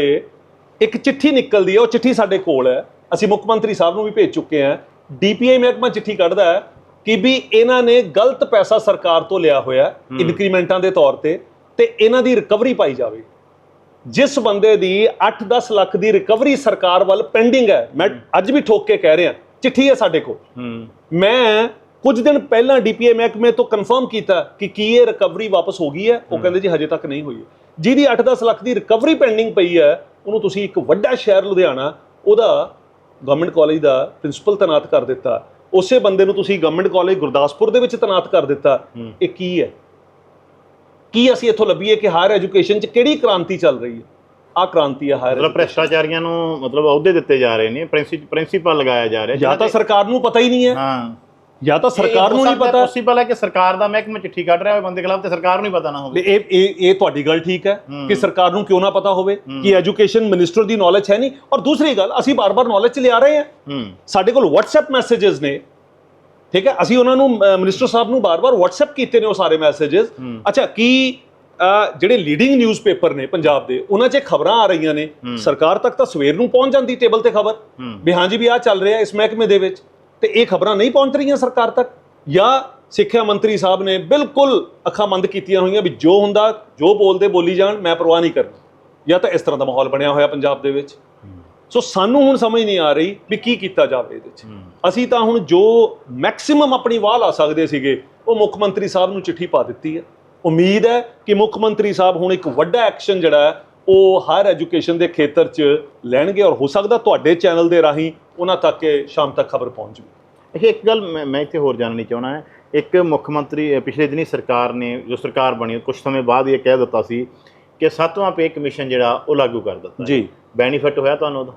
ਇੱਕ ਚਿੱਠੀ ਨਿਕਲਦੀ ਹੈ ਉਹ ਚਿੱਠੀ ਸਾਡੇ ਕੋਲ ਹੈ। ਅਸੀਂ ਮੁੱਖ ਮੰਤਰੀ ਸਾਹਿਬ ਨੂੰ ਵੀ ਭੇਜ ਚੁੱਕੇ ਹਾਂ। ਡੀਪੀਆਈ ਮਹਿਕਮਾ ਚਿੱਠੀ ਕੱਢਦਾ ਹੈ ਕਿ ਵੀ ਇਹਨਾਂ ਨੇ ਗਲਤ ਪੈਸਾ ਸਰਕਾਰ ਤੋਂ ਲਿਆ ਹੋਇਆ ਇਨਕਰੀਮੈਂਟਾਂ ਦੇ ਤੌਰ ਤੇ ਤੇ ਇਹਨਾਂ ਦੀ ਰਿਕਵਰੀ ਪਾਈ ਜਾਵੇ। ਜਿਸ ਬੰਦੇ ਦੀ 8-10 ਲੱਖ ਦੀ ਰਿਕਵਰੀ ਸਰਕਾਰ ਵੱਲ ਪੈਂਡਿੰਗ ਹੈ ਮੈਂ ਅੱਜ ਵੀ ਠੋਕ ਕੇ ਕਹਿ ਰਿਹਾ ਚਿੱਠੀ ਹੈ ਸਾਡੇ ਕੋਲ। ਮੈਂ ਕੁਝ ਦਿਨ ਪਹਿਲਾਂ ਡੀਪੀਏ ਮਹਿਕਮੇ ਤੋਂ ਕਨਫਰਮ ਕੀਤਾ ਕਿ ਕੀ ਇਹ ਰਿਕਵਰੀ ਵਾਪਸ ਹੋ ਗਈ ਹੈ ਉਹ ਕਹਿੰਦੇ ਜੀ ਹਜੇ ਤੱਕ ਨਹੀਂ ਹੋਈ ਹੈ। ਜਿਹਦੀ 8-10 ਲੱਖ ਦੀ ਰਿਕਵਰੀ ਪੈਂਡਿੰਗ ਪਈ ਹੈ ਉਹਨੂੰ ਤੁਸੀਂ ਇੱਕ ਵੱਡਾ ਸ਼ਹਿਰ ਲੁਧਿਆਣਾ ਉਹਦਾ ਗਵਰਨਮੈਂਟ ਕਾਲਜ ਦਾ ਪ੍ਰਿੰਸੀਪਲ ਤੈਨਾਤ ਕਰ ਦਿੱਤਾ। ਉਸੇ ਬੰਦੇ ਨੂੰ ਤੁਸੀਂ ਗਵਰਨਮੈਂਟ ਕਾਲਜ ਗੁਰਦਾਸਪੁਰ ਦੇ ਵਿੱਚ ਤੈਨਾਤ ਕਰ ਦਿੱਤਾ। ਇਹ ਕੀ ਹੈ? ਕੀ ਅਸੀਂ ਇੱਥੋਂ ਲੱਭੀਏ ਕਿ ਹਾਇਰ ਐਜੂਕੇਸ਼ਨ 'ਚ ਕਿਹੜੀ ਕ੍ਰਾਂਤੀ ਚੱਲ ਰਹੀ ਹੈ? ਆਹ ਕ੍ਰਾਂਤੀ ਹੈ ਹਾਇਰ ਮਤਲਬ ਭ੍ਰਿਸ਼ਟਾਚਾਰੀਆਂ ਨੂੰ ਮਤਲਬ ਅਹੁਦੇ ਦਿੱਤੇ ਜਾ ਰਹੇ ਨੇ ਪ੍ਰਿੰਸੀਪਲ ਲਗਾਇਆ ਜਾ ਰਿਹਾ ਜਾਂ ਤਾਂ ਸਰਕਾਰ ਨੂੰ ਪਤਾ ਹੀ ਨਹੀਂ ਹੈ। ਹਾਂ। ਜਾਂ ਤਾਂ ਸਰਕਾਰ ਨੂੰ ਨਹੀਂ ਪਤਾ। ਪੋਸੀਬਲ ਹੈ ਕਿ ਸਰਕਾਰ ਦਾ ਮਹਿਕਮਾ ਚਿੱਠੀ ਕੱਢ ਰਿਹਾ ਹੋਵੇ ਬੰਦੇ ਖਿਲਾਫ ਤੇ ਸਰਕਾਰ ਨੂੰ ਹੀ ਪਤਾ ਨਾ ਹੋਵੇ। ਇਹ ਇਹ ਇਹ ਤੁਹਾਡੀ ਗੱਲ ਠੀਕ ਹੈ ਕਿ ਸਰਕਾਰ ਨੂੰ ਕਿਉਂ ਨਾ ਪਤਾ ਹੋਵੇ ਕਿ ਐਜੂਕੇਸ਼ਨ ਮਿਨਿਸਟਰ ਦੀ ਨੌਲੇਜ ਹੈ ਨਹੀਂ। ਔਰ ਦੂਸਰੀ ਗੱਲ ਅਸੀਂ ਬਾਰ-ਬਾਰ ਨੌਲੇਜ ਚ ਲਿਆ ਰਹੇ ਹਾਂ। ਸਾਡੇ ਕੋਲ WhatsApp ਮੈਸੇजेस ਨੇ। ਠੀਕ ਹੈ? ਅਸੀਂ ਉਹਨਾਂ ਨੂੰ ਮਿਨਿਸਟਰ ਸਾਹਿਬ ਨੂੰ ਬਾਰ-ਬਾਰ WhatsApp ਕੀਤੇ ਨੇ ਉਹ ਸਾਰੇ ਮੈਸੇजेस ਅੱਛਾ ਕੀ ਜਿਹੜੇ ਲੀਡਿੰਗ ਨਿਊਜ਼ਪੇਪਰ ਨੇ ਪੰਜਾਬ ਦੇ ਉਹਨਾਂ 'ਚ ਖਬਰਾਂ ਆ ਰਹੀਆਂ ਨੇ? ਸਰਕਾਰ ਤੱਕ ਤਾਂ ਸਵੇਰ ਨੂੰ ਪਹੁੰਚ ਜਾਂਦੀ ਟੇਬਲ ਤੇ ਖਬਰ। ਵੀ ਹਾਂਜੀ ਵੀ ਆ ਚੱਲ ਰਿਹਾ ਇਸ ਮਹਿਕਮੇ ਦੇ ਵਿੱਚ। ਤੇ ਇਹ ਖਬਰਾਂ ਨਹੀਂ ਪਹੁੰਚ ਰਹੀਆਂ ਸਰਕਾਰ ਤੱਕ? ਜਾਂ ਸਿੱਖਿਆ ਮੰਤਰੀ ਸਾਹਿਬ ਨੇ ਬਿਲਕੁਲ ਅੱਖਾਂ ਬੰਦ ਕੀਤੀਆਂ ਹੋਈਆਂ ਵੀ ਜੋ ਹੁੰਦਾ ਜੋ ਬੋਲਦੇ ਬੋਲੀ ਜਾਣ ਮੈਂ ਪਰਵਾਹ ਨਹੀਂ ਕਰਨੀ ਜਾਂ ਤਾਂ ਇਸ ਤਰ੍ਹਾਂ ਦਾ ਮਾਹੌਲ ਬਣਿਆ ਹੋਇਆ ਪੰਜਾਬ ਦੇ ਵਿੱਚ। ਸੋ ਸਾਨੂੰ ਹੁਣ ਸਮਝ ਨਹੀਂ ਆ ਰਹੀ ਵੀ ਕੀ ਕੀਤਾ ਜਾਵੇ ਇਹਦੇ 'ਚ। ਅਸੀਂ ਤਾਂ ਹੁਣ ਜੋ ਮੈਕਸਿਮਮ ਆਪਣੀ ਵਾਹ ਲਾ ਸਕਦੇ ਸੀਗੇ ਉਹ ਮੁੱਖ ਮੰਤਰੀ ਸਾਹਿਬ ਨੂੰ ਚਿੱਠੀ ਪਾ ਦਿੱਤੀ ਹੈ। ਉਮੀਦ ਹੈ ਕਿ ਮੁੱਖ ਮੰਤਰੀ ਸਾਹਿਬ ਹੁਣ ਇੱਕ ਵੱਡਾ ਐਕਸ਼ਨ ਜਿਹੜਾ ਉਹ ਹਾਇਰ ਐਜੂਕੇਸ਼ਨ ਦੇ ਖੇਤਰ 'ਚ ਲੈਣਗੇ ਔਰ ਹੋ ਸਕਦਾ ਤੁਹਾਡੇ ਚੈਨਲ ਦੇ ਰਾਹੀਂ ਉਹਨਾਂ ਤੱਕ ਇਹ ਸ਼ਾਮ ਤੱਕ ਖਬਰ ਪਹੁੰਚ ਜਾਵੇ ਇਹ ਇੱਕ ਗੱਲ ਮੈਂ ਮੈਂ ਇੱਥੇ ਹੋਰ ਜਾਣਨੀ ਚਾਹਣਾ ਹੈ। ਇੱਕ ਮੁੱਖ ਮੰਤਰੀ ਪਿਛਲੇ ਦਿਨੀ ਸਰਕਾਰ ਨੇ ਜੋ ਸਰਕਾਰ ਬਣੀ ਕੁਝ ਸਮੇਂ ਬਾਅਦ ਇਹ ਕਹਿ ਦਿੱਤਾ ਸੀ ਕਿ ਸੱਤਵਾਂ ਪੇ ਕਮਿਸ਼ਨ ਜਿਹੜਾ ਉਹ ਲਾਗੂ ਕਰ ਦਿੱਤਾ ਜੀ। ਬੈਨੀਫਿਟ ਹੋਇਆ ਤੁਹਾਨੂੰ ਉਹਦਾ?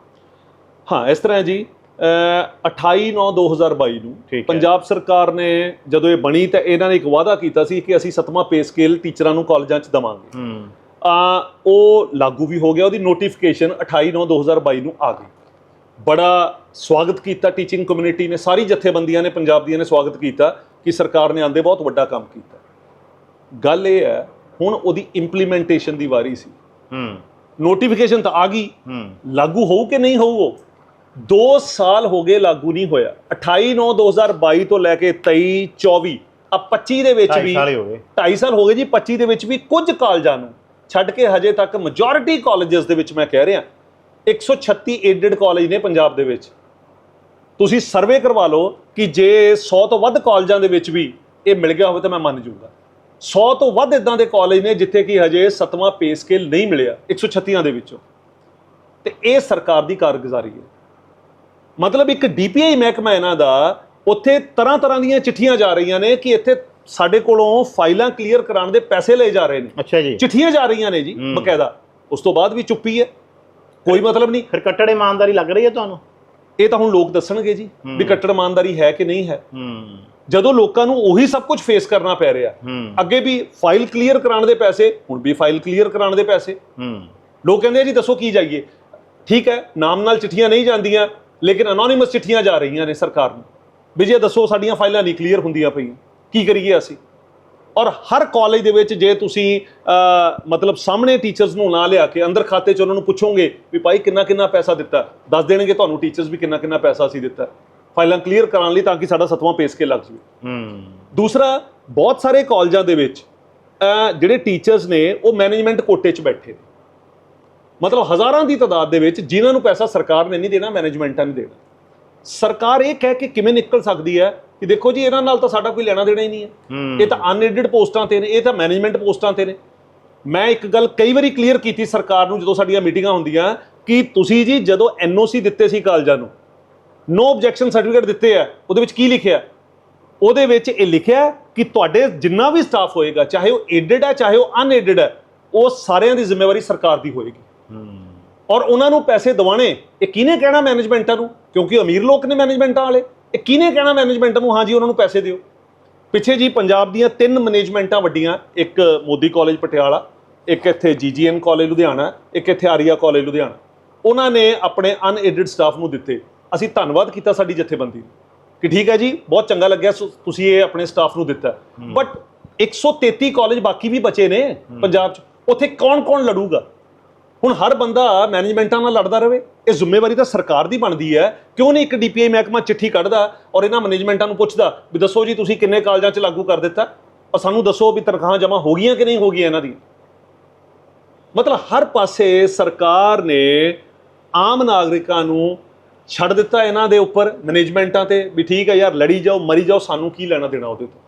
ਹਾਂ ਇਸ ਤਰ੍ਹਾਂ ਹੈ ਜੀ। ਅਹ 28 9 2022 ਨੂੰ ਠੀਕ ਹੈ। ਪੰਜਾਬ ਸਰਕਾਰ ਨੇ ਜਦੋਂ ਇਹ ਬਣੀ ਤਾਂ ਇਹਨਾਂ ਨੇ ਇੱਕ ਵਾਅਦਾ ਕੀਤਾ ਸੀ ਕਿ ਅਸੀਂ ਸੱਤਵਾਂ ਪੇ ਸਕੇਲ ਟੀਚਰਾਂ ਨੂੰ ਕਾਲਜਾਂ 'ਚ ਦਵਾਂਗੇ। ਹੂੰ। ਆ ਉਹ ਲਾਗੂ ਵੀ ਹੋ ਗਿਆ ਉਹਦੀ ਨੋਟੀਫਿਕੇਸ਼ਨ 28 9 2022 ਨੂੰ ਆ ਗਈ। ਬੜਾ ਸਵਾਗਤ ਕੀਤਾ ਟੀਚਿੰਗ ਕਮਿਊਨਿਟੀ ਨੇ ਸਾਰੀ ਜਥੇਬੰਦੀਆਂ ਨੇ ਪੰਜਾਬ ਦੀਆਂ ਨੇ ਸਵਾਗਤ ਕੀਤਾ ਕਿ ਸਰਕਾਰ ਨੇ ਆਂਦੇ ਬਹੁਤ ਵੱਡਾ ਕੰਮ ਕੀਤਾ। ਗੱਲ ਇਹ ਹੈ ਹੁਣ ਉਹਦੀ ਇੰਪਲੀਮੈਂਟੇਸ਼ਨ ਦੀ ਵਾਰੀ ਸੀ। ਹੂੰ। ਨੋਟੀਫਿਕੇਸ਼ਨ ਤਾਂ ਆ ਗਈ। ਹੂੰ। ਲਾਗੂ ਹੋਊ ਕਿ ਨਹੀਂ ਹੋਊ ਉਹ? 2 ਸਾਲ ਹੋ ਗਏ ਲਾਗੂ ਨਹੀਂ ਹੋਇਆ। 28 9 2022 ਤੋਂ ਲੈ ਕੇ 23 24 ਆ 25 ਦੇ ਵਿੱਚ ਵੀ ਸਾਲ ਹੀ ਹੋ ਗਏ। 2.5 ਸਾਲ ਹੋ ਗਏ ਜੀ 25 ਦੇ ਵਿੱਚ ਵੀ ਕੁਝ ਕਾਲਜਾਂ ਨੂੰ। ਛੱਡ ਕੇ ਹਜੇ ਤੱਕ ਮੈਜੋਰਿਟੀ ਕਾਲਜਸ ਦੇ ਵਿੱਚ ਮੈਂ ਕਹਿ ਰਿਹਾ। 136 ਏਡਡ ਕਾਲਜ ਨੇ ਪੰਜਾਬ ਦੇ ਵਿੱਚ। ਤੁਸੀਂ ਸਰਵੇ ਕਰਵਾ ਲਓ ਕਿ ਜੇ 100 ਤੋਂ ਵੱਧ ਕਾਲਜਾਂ ਦੇ ਵਿੱਚ ਵੀ ਇਹ ਮਿਲ ਗਿਆ ਹੋਵੇ ਤਾਂ ਮੈਂ ਮੰਨ ਜੂਗਾ 100 ਤੋਂ ਵੱਧ ਇਦਾਂ ਦੇ ਕਾਲਜ ਨੇ ਜਿੱਥੇ ਕਿ ਹਜੇ ਸੱਤਵਾਂ ਪੇ ਸਕੇਲ ਨਹੀਂ ਮਿਲਿਆ 136 ਦੇ ਵਿੱਚੋਂ। ਤੇ ਇਹ ਸਰਕਾਰ ਦੀ ਕਾਰਗੁਜ਼ਾਰੀ ਹੈ। ਮਤਲਬ ਇੱਕ ਡੀਪੀਆਈ ਮਹਿਕਮਾ ਇਹਨਾਂ ਦਾ ਉੱਥੇ ਤਰ੍ਹਾਂ ਤਰ੍ਹਾਂ ਦੀਆਂ ਚਿੱਠੀਆਂ ਜਾ ਰਹੀਆਂ ਨੇ ਕਿ ਇੱਥੇ ਸਾਡੇ ਕੋਲੋਂ ਫਾਈਲਾਂ ਕਲੀਅਰ ਕਰਾਉਣ ਦੇ ਪੈਸੇ ਲਏ ਜਾ ਰਹੇ ਨੇ। ਅੱਛਾ ਜੀ। ਚਿੱਠੀਆਂ ਜਾ ਰਹੀਆਂ ਨੇ ਜੀ। ਬਕਾਇਦਾ। ਉਸ ਤੋਂ ਬਾਅਦ ਵੀ ਚੁੱਪੀ ਹੈ। ਕੋਈ ਮਤਲਬ ਨਹੀਂ। ਫਿਰ ਕੱਟੜ ਇਮਾਨਦਾਰੀ ਲੱਗ ਰਹੀ ਹੈ ਤੁਹਾਨੂੰ? ਇਹ ਤਾਂ ਹੁਣ ਲੋਕ ਦੱਸਣਗੇ ਜੀ ਵੀ। ਕੱਟੜ ਇਮਾਨਦਾਰੀ ਹੈ ਕਿ ਨਹੀਂ ਹੈ। ਹੂੰ। ਜਦੋਂ ਲੋਕਾਂ ਨੂੰ ਉਹੀ ਸਭ ਕੁਝ ਫੇਸ ਕਰਨਾ ਪੈ ਰਿਹਾ ਅੱਗੇ ਵੀ ਫਾਈਲ ਕਲੀਅਰ ਕਰਾਉਣ ਦੇ ਪੈਸੇ ਹੁਣ ਵੀ ਫਾਈਲ ਕਲੀਅਰ ਕਰਾਉਣ ਦੇ ਪੈਸੇ। ਹੂੰ। ਲੋਕ ਕਹਿੰਦੇ ਜੀ ਦੱਸੋ ਕੀ ਜਾਈਏ। ਠੀਕ ਹੈ ਨਾਮ ਨਾਲ ਚਿੱਠੀਆਂ ਨਹੀਂ ਜਾਂਦੀਆਂ ਲੇਕਿਨ ਅਨੋਨਿਮਸ ਚਿੱਠੀਆਂ ਜਾ ਰਹੀਆਂ ਨੇ ਸਰਕਾਰ ਨੂੰ। ਵੀ ਜੇ ਦੱਸੋ ਸਾਡੀਆਂ ਫਾਈਲਾਂ ਨਹੀਂ ਕਲੀਅਰ ਹੁੰਦੀਆਂ ਪਈਆਂ ਕੀ ਕਰੀਏ ਅਸੀਂ? ਔਰ ਹਰ ਕਾਲਜ ਦੇ ਵਿੱਚ ਜੇ ਤੁਸੀਂ ਮਤਲਬ ਸਾਹਮਣੇ ਟੀਚਰਸ ਨੂੰ ਨਾ ਲਿਆ ਕੇ ਅੰਦਰ ਖਾਤੇ 'ਚ ਉਹਨਾਂ ਨੂੰ ਪੁੱਛੋਗੇ ਵੀ ਭਾਈ ਕਿੰਨਾ ਕਿੰਨਾ ਪੈਸਾ ਦਿੱਤਾ ਦੱਸ ਦੇਣਗੇ ਤੁਹਾਨੂੰ ਟੀਚਰਸ ਵੀ ਕਿੰਨਾ ਕਿੰਨਾ ਪੈਸਾ ਅਸੀਂ ਦਿੱਤਾ। ਫਾਈਲਾਂ ਕਲੀਅਰ ਕਰਾਉਣ ਲਈ ਤਾਂ ਕਿ ਸਾਡਾ ਸੱਤਵਾਂ ਪੇ ਸਕੇਲ ਲੱਗ ਹੂੰ। ਦੂਸਰਾ ਬਹੁਤ ਸਾਰੇ ਕਾਲਜਾਂ ਦੇ ਵਿੱਚ ਜਿਹੜੇ ਟੀਚਰਸ ਨੇ ਉਹ ਮੈਨੇਜਮੈਂਟ ਕੋਟੇ 'ਚ ਬੈਠੇ ਨੇ। ਮਤਲਬ ਹਜ਼ਾਰਾਂ ਦੀ ਤਾਦਾਦ ਦੇ ਵਿੱਚ ਜਿਨ੍ਹਾਂ ਨੂੰ ਪੈਸਾ ਸਰਕਾਰ ਨੇ ਨਹੀਂ ਦੇਣਾ ਮੈਨੇਜਮੈਂਟਾਂ ਨੇ ਦੇਣਾ। ਸਰਕਾਰ ਇਹ ਕਹਿ ਕੇ ਕਿਵੇਂ ਨਿਕਲ ਸਕਦੀ ਹੈ ਕਿ ਦੇਖੋ ਜੀ ਇਹਨਾਂ ਨਾਲ ਤਾਂ ਸਾਡਾ ਕੋਈ ਲੈਣਾ ਦੇਣਾ ਹੀ ਨਹੀਂ ਹੈ। ਇਹ ਤਾਂ ਅਨਐਡਿਡ ਪੋਸਟਾਂ ਤੇ ਨੇ ਇਹ ਤਾਂ ਮੈਨੇਜਮੈਂਟ ਪੋਸਟਾਂ ਤੇ ਨੇ। ਮੈਂ ਇੱਕ ਗੱਲ ਕਈ ਵਾਰੀ ਕਲੀਅਰ ਕੀਤੀ ਸਰਕਾਰ ਨੂੰ ਜਦੋਂ ਸਾਡੀਆਂ ਮੀਟਿੰਗਾਂ ਹੁੰਦੀਆਂ ਕਿ ਤੁਸੀਂ ਜੀ ਜਦੋਂ ਐਨਓਸੀ ਦਿੱਤੇ ਸੀ ਕਾਲਜਾਂ ਨੂੰ ਨੋ ਆਬਜੈਕਸ਼ਨ ਸਰਟੀਫਿਕੇਟ ਦਿੱਤੇ ਆ ਉਹਦੇ ਵਿੱਚ ਕੀ ਲਿਖਿਆ? ਉਹਦੇ ਵਿੱਚ ਇਹ ਲਿਖਿਆ ਕਿ ਤੁਹਾਡੇ ਜਿੰਨਾ ਵੀ ਸਟਾਫ ਹੋਏਗਾ ਚਾਹੇ ਉਹ ਏਡਡ ਹੈ ਚਾਹੇ ਉਹ ਅਨਏਡਡ ਹੈ ਉਹ ਸਾਰਿਆਂ ਦੀ ਜ਼ਿੰਮੇਵਾਰੀ ਸਰਕਾਰ ਦੀ ਹੋਏਗੀ। ਔਰ ਉਹਨਾਂ ਨੂੰ ਪੈਸੇ ਦਿਵਾਣੇ ਇਹ ਕਿਹਨੇ ਕਹਿਣਾ ਮੈਨੇਜਮੈਂਟਾਂ ਨੂੰ? ਕਿਉਂਕਿ ਅਮੀਰ ਲੋਕ ਨੇ ਮੈਨੇਜਮੈਂਟਾਂ ਵਾਲੇ। ਇਹ ਕਿਹਨੇ ਕਹਿਣਾ ਮੈਨੇਜਮੈਂਟਾਂ ਨੂੰ? ਹਾਂ ਜੀ ਉਹਨਾਂ ਨੂੰ ਪੈਸੇ ਦਿਓ। ਪਿੱਛੇ ਜੀ ਪੰਜਾਬ ਦੀਆਂ ਤਿੰਨ ਮੈਨੇਜਮੈਂਟਾਂ ਵੱਡੀਆਂ ਇੱਕ ਮੋਦੀ ਕਾਲਜ ਪਟਿਆਲਾ ਇੱਕ ਇੱਥੇ ਜੀਜੀਐਨ ਕਾਲਜ ਲੁਧਿਆਣਾ ਇੱਕ ਇੱਥੇ ਆਰੀਆ ਕਾਲਜ ਲੁਧਿਆਣਾ। ਉਹਨਾਂ ਨੇ ਆਪਣੇ ਅਨਐਡਿਡ ਸਟਾਫ ਨੂੰ ਦਿੱਤੇ। ਅਸੀਂ ਧੰਨਵਾਦ ਕੀਤਾ ਸਾਡੀ ਜਥੇਬੰਦੀ ਨੂੰ। ਕਿ ਠੀਕ ਹੈ ਜੀ ਬਹੁਤ ਚੰਗਾ ਲੱਗਿਆ ਤੁਸੀਂ ਇਹ ਆਪਣੇ ਸਟਾਫ ਨੂੰ ਦਿੱਤਾ। ਬਟ 133 ਕਾਲਜ ਬਾਕੀ ਵੀ ਬਚੇ ਨੇ ਪੰਜਾਬ 'ਚ। ਉੱਥੇ ਕੌਣ-ਕੌਣ ਲੜੂਗਾ? ਹੁਣ ਹਰ ਬੰਦਾ ਮੈਨੇਜਮੈਂਟਾਂ ਨਾਲ ਲੜਦਾ ਰਹੇ ਇਹ ਜ਼ਿੰਮੇਵਾਰੀ ਤਾਂ ਸਰਕਾਰ ਦੀ ਬਣਦੀ ਹੈ। ਕਿਉਂ ਨਹੀਂ ਇੱਕ ਡੀਪੀਆਈ ਮਹਿਕਮਾ ਚਿੱਠੀ ਕੱਢਦਾ ਔਰ ਇਹਨਾਂ ਮੈਨੇਜਮੈਂਟਾਂ ਨੂੰ ਪੁੱਛਦਾ ਵੀ ਦੱਸੋ ਜੀ ਤੁਸੀਂ ਕਿੰਨੇ ਕਾਲਜਾਂ 'ਚ ਲਾਗੂ ਕਰ ਦਿੱਤਾ? ਔਰ ਸਾਨੂੰ ਦੱਸੋ ਵੀ ਤਨਖਾਹਾਂ ਜਮ੍ਹਾਂ ਹੋ ਗਈਆਂ ਕਿ ਨਹੀਂ ਹੋ ਗਈਆਂ ਇਹਨਾਂ ਦੀ? ਮਤਲਬ ਹਰ ਪਾਸੇ ਸਰਕਾਰ ਨੇ ਆਮ ਨਾਗਰਿਕਾਂ ਨੂੰ ਛੱਡ ਦਿੱਤਾ ਇਹਨਾਂ ਦੇ ਉੱਪਰ ਮੈਨੇਜਮੈਂਟਾਂ ਤੇ ਵੀ ਠੀਕ ਹੈ ਯਾਰ, ਲੜੀ ਜਾਓ, ਮਰੀ ਜਾਓ, ਸਾਨੂੰ ਕੀ ਲੈਣਾ ਦੇਣਾ ਉਹਦੇ ਤੋਂ?